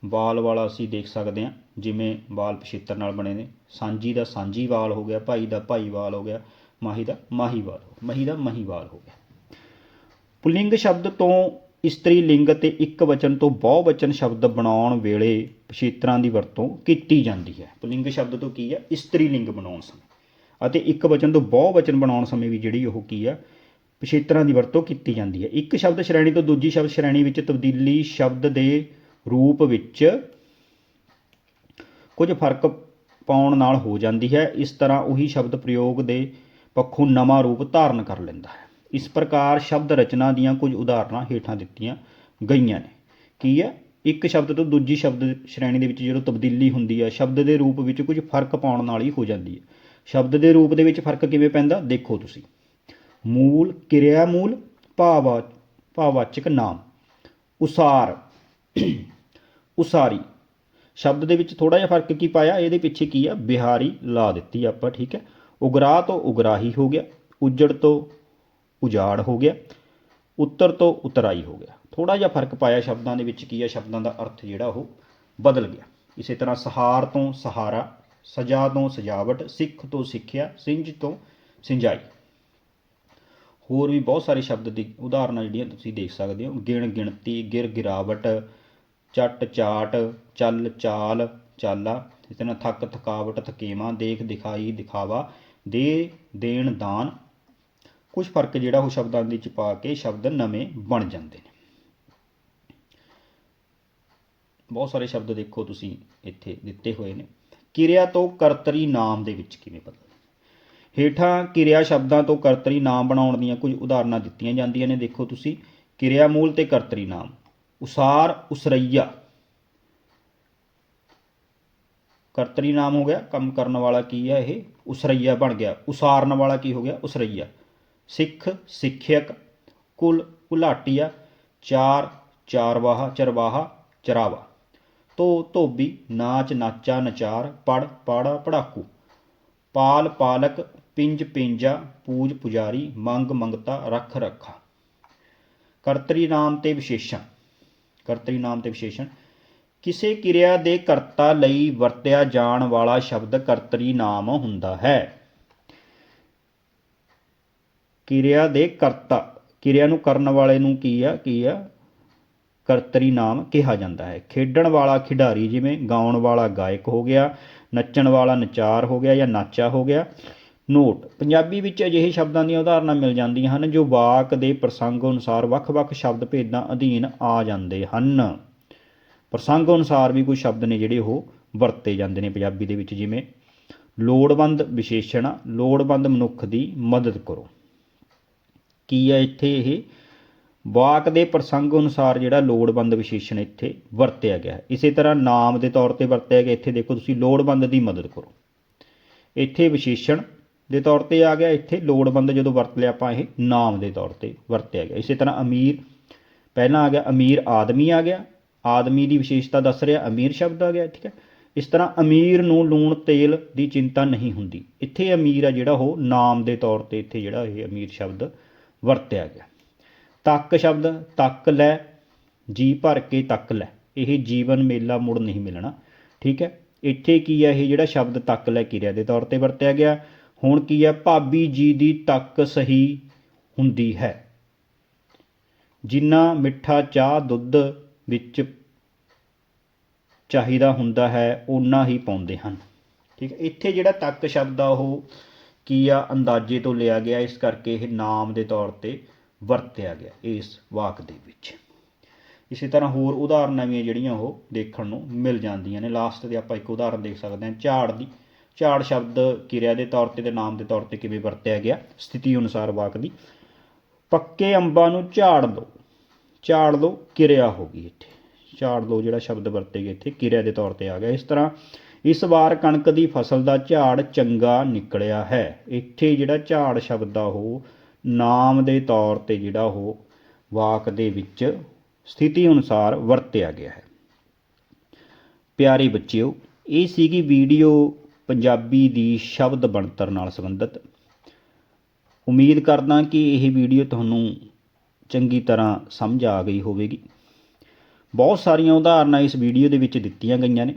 ਵਾਲ ਵਾਲਾ ਅਸੀਂ ਦੇਖ ਸਕਦੇ ਹਾਂ, ਜਿਵੇਂ ਵਾਲ ਪਿਛੇਤਰ ਨਾਲ ਬਣੇ ਨੇ। ਸਾਂਝੀ ਦਾ ਸਾਂਝੀ ਵਾਲ ਹੋ ਗਿਆ, ਭਾਈ ਦਾ ਭਾਈ ਵਾਲ ਹੋ ਗਿਆ, ਮਾਹੀ ਦਾ ਮਾਹੀ ਵਾਲ ਮਹੀ ਦਾ ਮਹੀ ਵਾਲ ਹੋ ਗਿਆ। ਪੁਲਿੰਗ ਸ਼ਬਦ ਤੋਂ ਇਸਤਰੀ ਲਿੰਗ ਅਤੇ ਇੱਕ ਵਚਨ ਤੋਂ ਬਹੁਵਚਨ ਸ਼ਬਦ ਬਣਾਉਣ ਵੇਲੇ ਪਿਛੇਤਰਾਂ ਦੀ ਵਰਤੋਂ ਕੀਤੀ ਜਾਂਦੀ ਹੈ। ਪੁਲਿੰਗ ਸ਼ਬਦ ਤੋਂ ਕੀ ਹੈ? ਇਸਤਰੀ ਲਿੰਗ ਬਣਾਉਣ ਸਮੇਂ। ਅਤੇ ਇੱਕ ਵਚਨ ਤੋਂ ਬਹੁਵਚਨ ਬਣਾਉਣ ਸਮੇਂ ਵੀ ਜਿਹੜੀ ਉਹ ਕੀ ਹੈ? ਪਿਛੇਤਰਾਂ ਦੀ ਵਰਤੋਂ ਕੀਤੀ ਜਾਂਦੀ ਹੈ। ਇੱਕ ਸ਼ਬਦ ਸ਼੍ਰੇਣੀ ਤੋਂ ਦੂਜੀ ਸ਼ਬਦ ਸ਼੍ਰੇਣੀ ਵਿੱਚ ਤਬਦੀਲੀ ਸ਼ਬਦ ਦੇ ਰੂਪ ਵਿੱਚ ਕੁਝ ਫ਼ਰਕ ਪਾਉਣ ਨਾਲ ਹੋ ਜਾਂਦੀ ਹੈ। ਇਸ ਤਰ੍ਹਾਂ ਉਹੀ ਸ਼ਬਦ ਪ੍ਰਯੋਗ ਦੇ ਪੱਖੋਂ ਨਵਾਂ ਰੂਪ ਧਾਰਨ ਕਰ ਲੈਂਦਾ ਹੈ। ਇਸ ਪ੍ਰਕਾਰ ਸ਼ਬਦ ਰਚਨਾ ਦੀਆਂ ਕੁਝ ਉਦਾਹਰਨਾਂ ਹੇਠਾਂ ਦਿੱਤੀਆਂ ਗਈਆਂ ਨੇ। ਕੀ ਹੈ? ਇੱਕ ਸ਼ਬਦ ਤੋਂ ਦੂਜੀ ਸ਼ਬਦ ਸ਼੍ਰੇਣੀ ਦੇ ਵਿੱਚ ਜਦੋਂ ਤਬਦੀਲੀ ਹੁੰਦੀ ਹੈ, ਸ਼ਬਦ ਦੇ ਰੂਪ ਵਿੱਚ ਕੁਝ ਫ਼ਰਕ ਪਾਉਣ ਨਾਲ ਹੀ ਹੋ ਜਾਂਦੀ ਹੈ। ਸ਼ਬਦ ਦੇ ਰੂਪ ਦੇ ਵਿੱਚ ਫ਼ਰਕ ਕਿਵੇਂ ਪੈਂਦਾ? ਦੇਖੋ ਤੁਸੀਂ। ਮੂਲ ਕਿਰਿਆ ਮੂਲ ਭਾਵਾ ਭਾਵਵਾਚਕ ਨਾਮ। ਉਸਾਰ। ਉਸਾਰੀ। ਸ਼ਬਦ ਦੇ ਵਿੱਚ ਥੋੜਾ ਜਿਹਾ ਫ਼ਰਕ ਕੀ ਪਾਇਆ? ਇਹਦੇ ਪਿੱਛੇ ਕੀ ਆ? ਬਿਹਾਰੀ ਲਾ ਦਿੱਤੀ ਆਪਾਂ, ਠੀਕ ਹੈ? ਉਗਰਾ ਤੋਂ ਉਗਰਾਹੀ ਹੋ ਗਿਆ, ਉਜੜ ਤੋਂ ਉਜਾੜ ਹੋ ਗਿਆ, ਉੱਤਰ ਤੋਂ ਉਤਰਾਈ ਹੋ ਗਿਆ। ਥੋੜਾ ਜਿਹਾ ਫ਼ਰਕ ਪਾਇਆ ਸ਼ਬਦਾਂ ਦੇ ਵਿੱਚ ਕੀ ਆ? ਸ਼ਬਦਾਂ ਦਾ ਅਰਥ ਜਿਹੜਾ ਉਹ ਬਦਲ ਗਿਆ। ਇਸੇ ਤਰ੍ਹਾਂ ਸਹਾਰ ਤੋਂ ਸਹਾਰਾ, ਸਜਾ ਤੋਂ ਸਜਾਵਟ, ਸਿੱਖ ਤੋਂ ਸਿੱਖਿਆ, ਸਿੰਜ ਤੋਂ ਸਿੰਜਾਈ। ਹੋਰ ਵੀ ਬਹੁਤ ਸਾਰੇ ਸ਼ਬਦ ਦੀ ਉਦਾਹਰਨਾਂ ਜਿਹੜੀਆਂ ਤੁਸੀਂ ਦੇਖ ਸਕਦੇ ਹੋ। ਗਿਣ ਗਿਣਤੀ, ਗਿਰ ਗਿਰਾਵਟ, ਚੱਟ ਚਾਟ, ਚੱਲ ਚਾਲ, ਚਾਲਾ, ਇਸ ਤਰ੍ਹਾਂ ਥੱਕ ਥਕਾਵਟ, ਥਕੇਵਾਂ, ਦੇਖ ਦਿਖਾਈ, ਦਿਖਾਵਾ, ਦੇ, ਦੇਣ, ਦਾਨ ਕੁਝ ਫ਼ਰਕ ਜਿਹੜਾ ਉਹ ਸ਼ਬਦਾਂ ਦੇ ਵਿੱਚ ਪਾ ਕੇ ਸ਼ਬਦ ਨਵੇਂ ਬਣ ਜਾਂਦੇ ਨੇ। ਬਹੁਤ ਸਾਰੇ ਸ਼ਬਦ ਦੇਖੋ ਤੁਸੀਂ ਇੱਥੇ ਦਿੱਤੇ ਹੋਏ ਨੇ। ਕਿਰਿਆ ਤੋਂ ਕਰਤਰੀ ਨਾਮ ਦੇ ਵਿੱਚ ਕਿਵੇਂ ਬਦਲ ਹੇਠਾਂ ਕਿਰਿਆ ਸ਼ਬਦਾਂ ਤੋਂ ਕਰਤਰੀ ਨਾਮ ਬਣਾਉਣ ਦੀਆਂ ਕੁਝ ਉਦਾਹਰਨਾਂ ਦਿੱਤੀਆਂ ਜਾਂਦੀਆਂ ਨੇ। ਦੇਖੋ ਤੁਸੀਂ, ਕਿਰਿਆ ਮੂਲ ਤੇ ਕਰਤਰੀ ਨਾਮ। ਉਸਾਰ, ਉਸਰਈਆ। ਕਰਤਰੀ ਨਾਮ ਹੋ ਗਿਆ। ਕੰਮ ਕਰਨ ਵਾਲਾ ਕੀ ਹੈ ਇਹ? ਉਸਰਈਆ ਬਣ ਗਿਆ। ਉਸਾਰਨ ਵਾਲਾ ਕੀ ਹੋ ਗਿਆ? ਉਸਰਈਆ। ਸਿੱਖ, ਸਿੱਖਿਅਕ, ਕੁਲ, ਕੁਲਾਟੀਆ, ਚਾਰ, ਚਾਰਵਾਹਾ, ਚਰਵਾਹਾ, ਚਰਾਵਾ। ਧੋ, ਧੋਬੀ, ਨਾਚ, ਨਾਚਾ, ਨਚਾਰ, ਪੜ, ਪਾੜਾ, ਪੜਾਕੂ। ਪਾਲ, ਪਾਲਕ ਪਿੰਜ ਪਿੰਜਾ, ਪੂਜ ਪੁਜਾਰੀ, ਮੰਗ ਮੰਗਤਾ, ਰੱਖ ਰੱਖਾ। ਕਰਤਰੀ ਨਾਮ ਤੇ ਵਿਸ਼ੇਸ਼ਣ। ਕਰਤਰੀ ਨਾਮ ਤੇ ਵਿਸ਼ੇਸ਼ਣ। ਕਿਸੇ ਕਿਰਿਆ ਦੇ ਕਰਤਾ ਲਈ ਵਰਤਿਆ ਜਾਣ ਵਾਲਾ ਸ਼ਬਦ ਕਰਤਰੀ ਨਾਮ ਹੁੰਦਾ ਹੈ। ਕਿਰਿਆ ਦੇ ਕਰਤਾ। ਕਿਰਿਆ ਨੂੰ ਕਰਨ ਵਾਲੇ ਨੂੰ ਕੀ ਆ? ਕੀ ਆ? ਕਰਤਰੀ ਨਾਮ ਕਿਹਾ ਜਾਂਦਾ ਹੈ। ਖੇਡਣ ਵਾਲਾ ਖਿਡਾਰੀ ਜਿਵੇਂ ਗਾਉਣ ਵਾਲਾ ਗਾਇਕ ਹੋ ਗਿਆ, ਨੱਚਣ ਵਾਲਾ ਨਚਾਰ ਹੋ ਗਿਆ ਜਾਂ ਨਾਚਾ ਹੋ ਗਿਆ ਨੋਟ। ਪੰਜਾਬੀ ਵਿੱਚ ਅਜਿਹੇ ਸ਼ਬਦਾਂ ਦੀਆਂ ਉਦਾਹਰਨਾਂ ਮਿਲ ਜਾਂਦੀਆਂ ਹਨ ਜੋ ਵਾਕ ਦੇ ਪ੍ਰਸੰਗ ਅਨੁਸਾਰ ਵੱਖ-ਵੱਖ ਸ਼ਬਦ ਭੇਦਾਂ ਅਧੀਨ ਆ ਜਾਂਦੇ ਹਨ। ਪ੍ਰਸੰਗ ਅਨੁਸਾਰ ਵੀ ਕੁਝ ਸ਼ਬਦ ਨੇ ਜਿਹੜੇ ਉਹ ਵਰਤੇ ਜਾਂਦੇ ਨੇ ਪੰਜਾਬੀ ਦੇ ਵਿੱਚ, ਜਿਵੇਂ ਲੋੜਵੰਦ ਵਿਸ਼ੇਸ਼ਣ, ਲੋੜਵੰਦ ਮਨੁੱਖ ਦੀ ਮਦਦ ਕਰੋ। ਕੀ ਹੈ ਇੱਥੇ ਇਹ? ਵਾਕ ਦੇ ਪ੍ਰਸੰਗ ਅਨੁਸਾਰ ਜਿਹੜਾ ਲੋੜਵੰਦ ਵਿਸ਼ੇਸ਼ਣ ਇੱਥੇ ਵਰਤਿਆ ਗਿਆ ਹੈ। ਇਸੇ ਤਰ੍ਹਾਂ ਨਾਮ ਦੇ ਤੌਰ ਤੇ ਵਰਤਿਆ ਗਿਆ। ਇੱਥੇ ਦੇਖੋ ਤੁਸੀਂ ਲੋੜਵੰਦ ਦੀ ਮਦਦ ਕਰੋ। ਇੱਥੇ ਵਿਸ਼ੇਸ਼ਣ ਦੇ ਤੌਰ ਤੇ ਆ ਗਿਆ। ਇੱਥੇ ਲੋੜਵੰਦ ਜਦੋਂ ਵਰਤ ਲਿਆ ਆਪਾਂ ਇਹ ਨਾਮ ਦੇ ਤੌਰ ਤੇ ਵਰਤਿਆ ਗਿਆ। ਇਸੇ ਤਰ੍ਹਾਂ ਅਮੀਰ, ਪਹਿਲਾਂ ਆ ਗਿਆ ਅਮੀਰ ਆਦਮੀ ਆ ਗਿਆ। ਆਦਮੀ ਦੀ ਵਿਸ਼ੇਸ਼ਤਾ ਦੱਸ ਰਿਹਾ, ਅਮੀਰ ਸ਼ਬਦ ਆ ਗਿਆ, ਠੀਕ ਹੈ। ਇਸ ਤਰ੍ਹਾਂ ਅਮੀਰ ਨੂੰ ਲੂਣ ਤੇਲ ਦੀ ਚਿੰਤਾ ਨਹੀਂ ਹੁੰਦੀ। ਇੱਥੇ ਅਮੀਰ ਆ ਜਿਹੜਾ ਉਹ ਨਾਮ ਦੇ ਤੌਰ ਤੇ ਇੱਥੇ ਜਿਹੜਾ ਇਹ ਅਮੀਰ ਸ਼ਬਦ ਵਰਤਿਆ ਗਿਆ। ਤੱਕ ਸ਼ਬਦ, ਤੱਕ ਲੈ, ਜੀ ਭਰ ਕੇ ਤੱਕ ਲੈ। ਇਹ ਜੀਵਨ ਮੇਲਾ ਮੁੜ ਨਹੀਂ ਮਿਲਣਾ, ਠੀਕ ਹੈ। ਇੱਥੇ ਕੀ ਹੈ, ਇਹ ਜਿਹੜਾ ਸ਼ਬਦ ਤੱਕ ਲੈ ਕਿਰਿਆ ਦੇ ਤੌਰ ਤੇ ਵਰਤਿਆ ਗਿਆ। ਹੁਣ ਕੀ ਹੈ? ਭਾਬੀ ਜੀ ਦੀ ਤੱਕ ਸਹੀ ਹੁੰਦੀ ਹੈ। ਜਿੰਨਾ ਮਿੱਠਾ ਚਾਹ ਦੁੱਧ ਵਿੱਚ ਚਾਹੀਦਾ ਹੁੰਦਾ ਹੈ, ਓਨਾ ਹੀ ਪਾਉਂਦੇ ਹਨ। ਠੀਕ ਹੈ? ਇੱਥੇ ਜਿਹੜਾ ਤੱਕ ਸ਼ਬਦ ਆ, ਉਹ ਕੀ ਆ? ਅੰਦਾਜ਼ੇ ਤੋਂ ਲਿਆ ਗਿਆ। ਇਸ ਕਰਕੇ ਇਹ ਨਾਮ ਦੇ ਤੌਰ ਤੇ ਵਰਤਿਆ ਗਿਆ ਇਸ ਵਾਕ ਦੇ ਵਿੱਚ। ਇਸੇ ਤਰ੍ਹਾਂ ਹੋਰ ਉਦਾਹਰਨਾਂ ਵੀ ਜਿਹੜੀਆਂ ਉਹ ਦੇਖਣ ਨੂੰ ਮਿਲ ਜਾਂਦੀਆਂ ਨੇ। ਲਾਸਟ ਤੇ ਆਪਾਂ ਇੱਕ ਉਦਾਹਰਨ ਦੇਖ ਸਕਦੇ ਹਾਂ। ਝਾੜ ਦੀ ਝਾੜ ਸ਼ਬਦ ਕਿਰਿਆ ਦੇ ਤੌਰ ਤੇ ਤੇ ਨਾਮ ਦੇ ਤੌਰ ਤੇ ਕਿਵੇਂ ਵਰਤਿਆ ਗਿਆ, ਸਥਿਤੀ ਅਨੁਸਾਰ ਵਾਕ ਦੀ। ਪੱਕੇ ਅੰਬਾਂ ਨੂੰ ਝਾੜ ਦੋ। ਝਾੜ ਦੋ, ਕਿਰਿਆ ਹੋ ਗਈ ਇੱਥੇ। ਝਾੜ ਦੋ ਜਿਹੜਾ ਸ਼ਬਦ ਵਰਤੇ ਗਏ ਇੱਥੇ, ਕਿਰਿਆ ਦੇ ਤੌਰ ਤੇ ਆ ਗਿਆ। ਇਸ ਤਰ੍ਹਾਂ ਇਸ ਵਾਰ ਕਣਕ ਦੀ ਫਸਲ ਦਾ ਝਾੜ ਚੰਗਾ ਨਿਕਲਿਆ ਹੈ। ਇੱਥੇ ਜਿਹੜਾ ਝਾੜ ਸ਼ਬਦ ਆ, ਉਹ ਨਾਮ ਦੇ ਤੌਰ ਤੇ ਜਿਹੜਾ ਉਹ ਵਾਕ ਦੇ ਵਿੱਚ ਸਥਿਤੀ ਅਨੁਸਾਰ ਵਰਤਿਆ ਗਿਆ ਹੈ। ਪਿਆਰੇ ਬੱਚਿਓ, ਇਹ ਸੀਗੀ ਵੀਡੀਓ ਪੰਜਾਬੀ ਦੀ ਸ਼ਬਦ ਬਣਤਰ ਨਾਲ ਸੰਬੰਧਿਤ। ਉਮੀਦ ਕਰਦਾ ਕਿ ਇਹ ਵੀਡੀਓ ਤੁਹਾਨੂੰ ਚੰਗੀ ਤਰ੍ਹਾਂ ਸਮਝ ਆ ਗਈ ਹੋਵੇਗੀ। ਬਹੁਤ ਸਾਰੀਆਂ ਉਦਾਹਰਨਾਂ ਇਸ ਵੀਡੀਓ ਦੇ ਵਿੱਚ ਦਿੱਤੀਆਂ ਗਈਆਂ ਨੇ।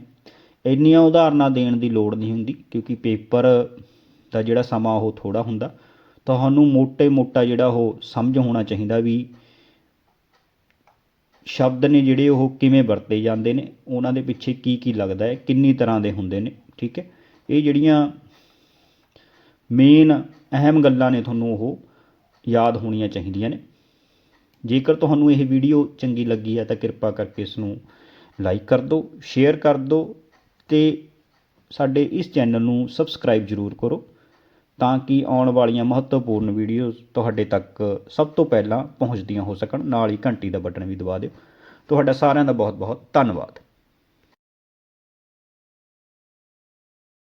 ਇੰਨੀਆਂ ਉਦਾਹਰਨਾਂ ਦੇਣ ਦੀ ਲੋੜ ਨਹੀਂ ਹੁੰਦੀ, ਕਿਉਂਕਿ ਪੇਪਰ ਦਾ ਜਿਹੜਾ ਸਮਾਂ ਉਹ ਥੋੜਾ ਹੁੰਦਾ। ਤੁਹਾਨੂੰ ਮੋٹے-ਮੋਟਾ ਜਿਹੜਾ ਉਹ ਸਮਝ ਹੋਣਾ ਚਾਹੀਦਾ ਵੀ ਸ਼ਬਦ ਨੇ ਜਿਹੜੇ ਉਹ ਕਿਵੇਂ ਵਰਤੇ ਜਾਂਦੇ ਨੇ, ਉਹਨਾਂ ਦੇ ਪਿੱਛੇ ਕੀ ਕੀ ਲੱਗਦਾ ਹੈ, ਕਿੰਨੀ ਤਰ੍ਹਾਂ ਦੇ ਹੁੰਦੇ ਨੇ, ਠੀਕ ਹੈ? ਇਹ ਜਿਹੜੀਆਂ ਮੇਨ ਅਹਿਮ ਗੱਲਾਂ ਨੇ ਤੁਹਾਨੂੰ ਉਹ ਯਾਦ ਹੋਣੀਆਂ ਚਾਹੀਦੀਆਂ ਨੇ। ਜੇਕਰ ਤੁਹਾਨੂੰ ਇਹ ਵੀਡੀਓ ਚੰਗੀ ਲੱਗੀ ਹੈ ਤਾਂ ਕਿਰਪਾ ਕਰਕੇ ਇਸ ਨੂੰ ਲਾਈਕ ਕਰ ਦਿਓ ਸ਼ੇਅਰ ਕਰ ਦਿਓ ਤੇ ਸਾਡੇ ਇਸ ਚੈਨਲ ਨੂੰ ਸਬਸਕ੍ਰਾਈਬ ਜ਼ਰੂਰ ਕਰੋ ਤਾਂ ਕਿ ਆਉਣ ਵਾਲੀਆਂ ਮਹੱਤਵਪੂਰਨ ਵੀਡੀਓਜ਼ ਤੁਹਾਡੇ ਤੱਕ ਸਭ ਤੋਂ ਪਹਿਲਾਂ ਪਹੁੰਚਦੀਆਂ ਹੋ ਸਕਣ। ਨਾਲ ਹੀ ਘੰਟੀ ਦਾ ਬਟਨ ਵੀ ਦਬਾ ਦਿਓ। ਤੁਹਾਡਾ ਸਾਰਿਆਂ ਦਾ ਬਹੁਤ ਬਹੁਤ ਧੰਨਵਾਦ।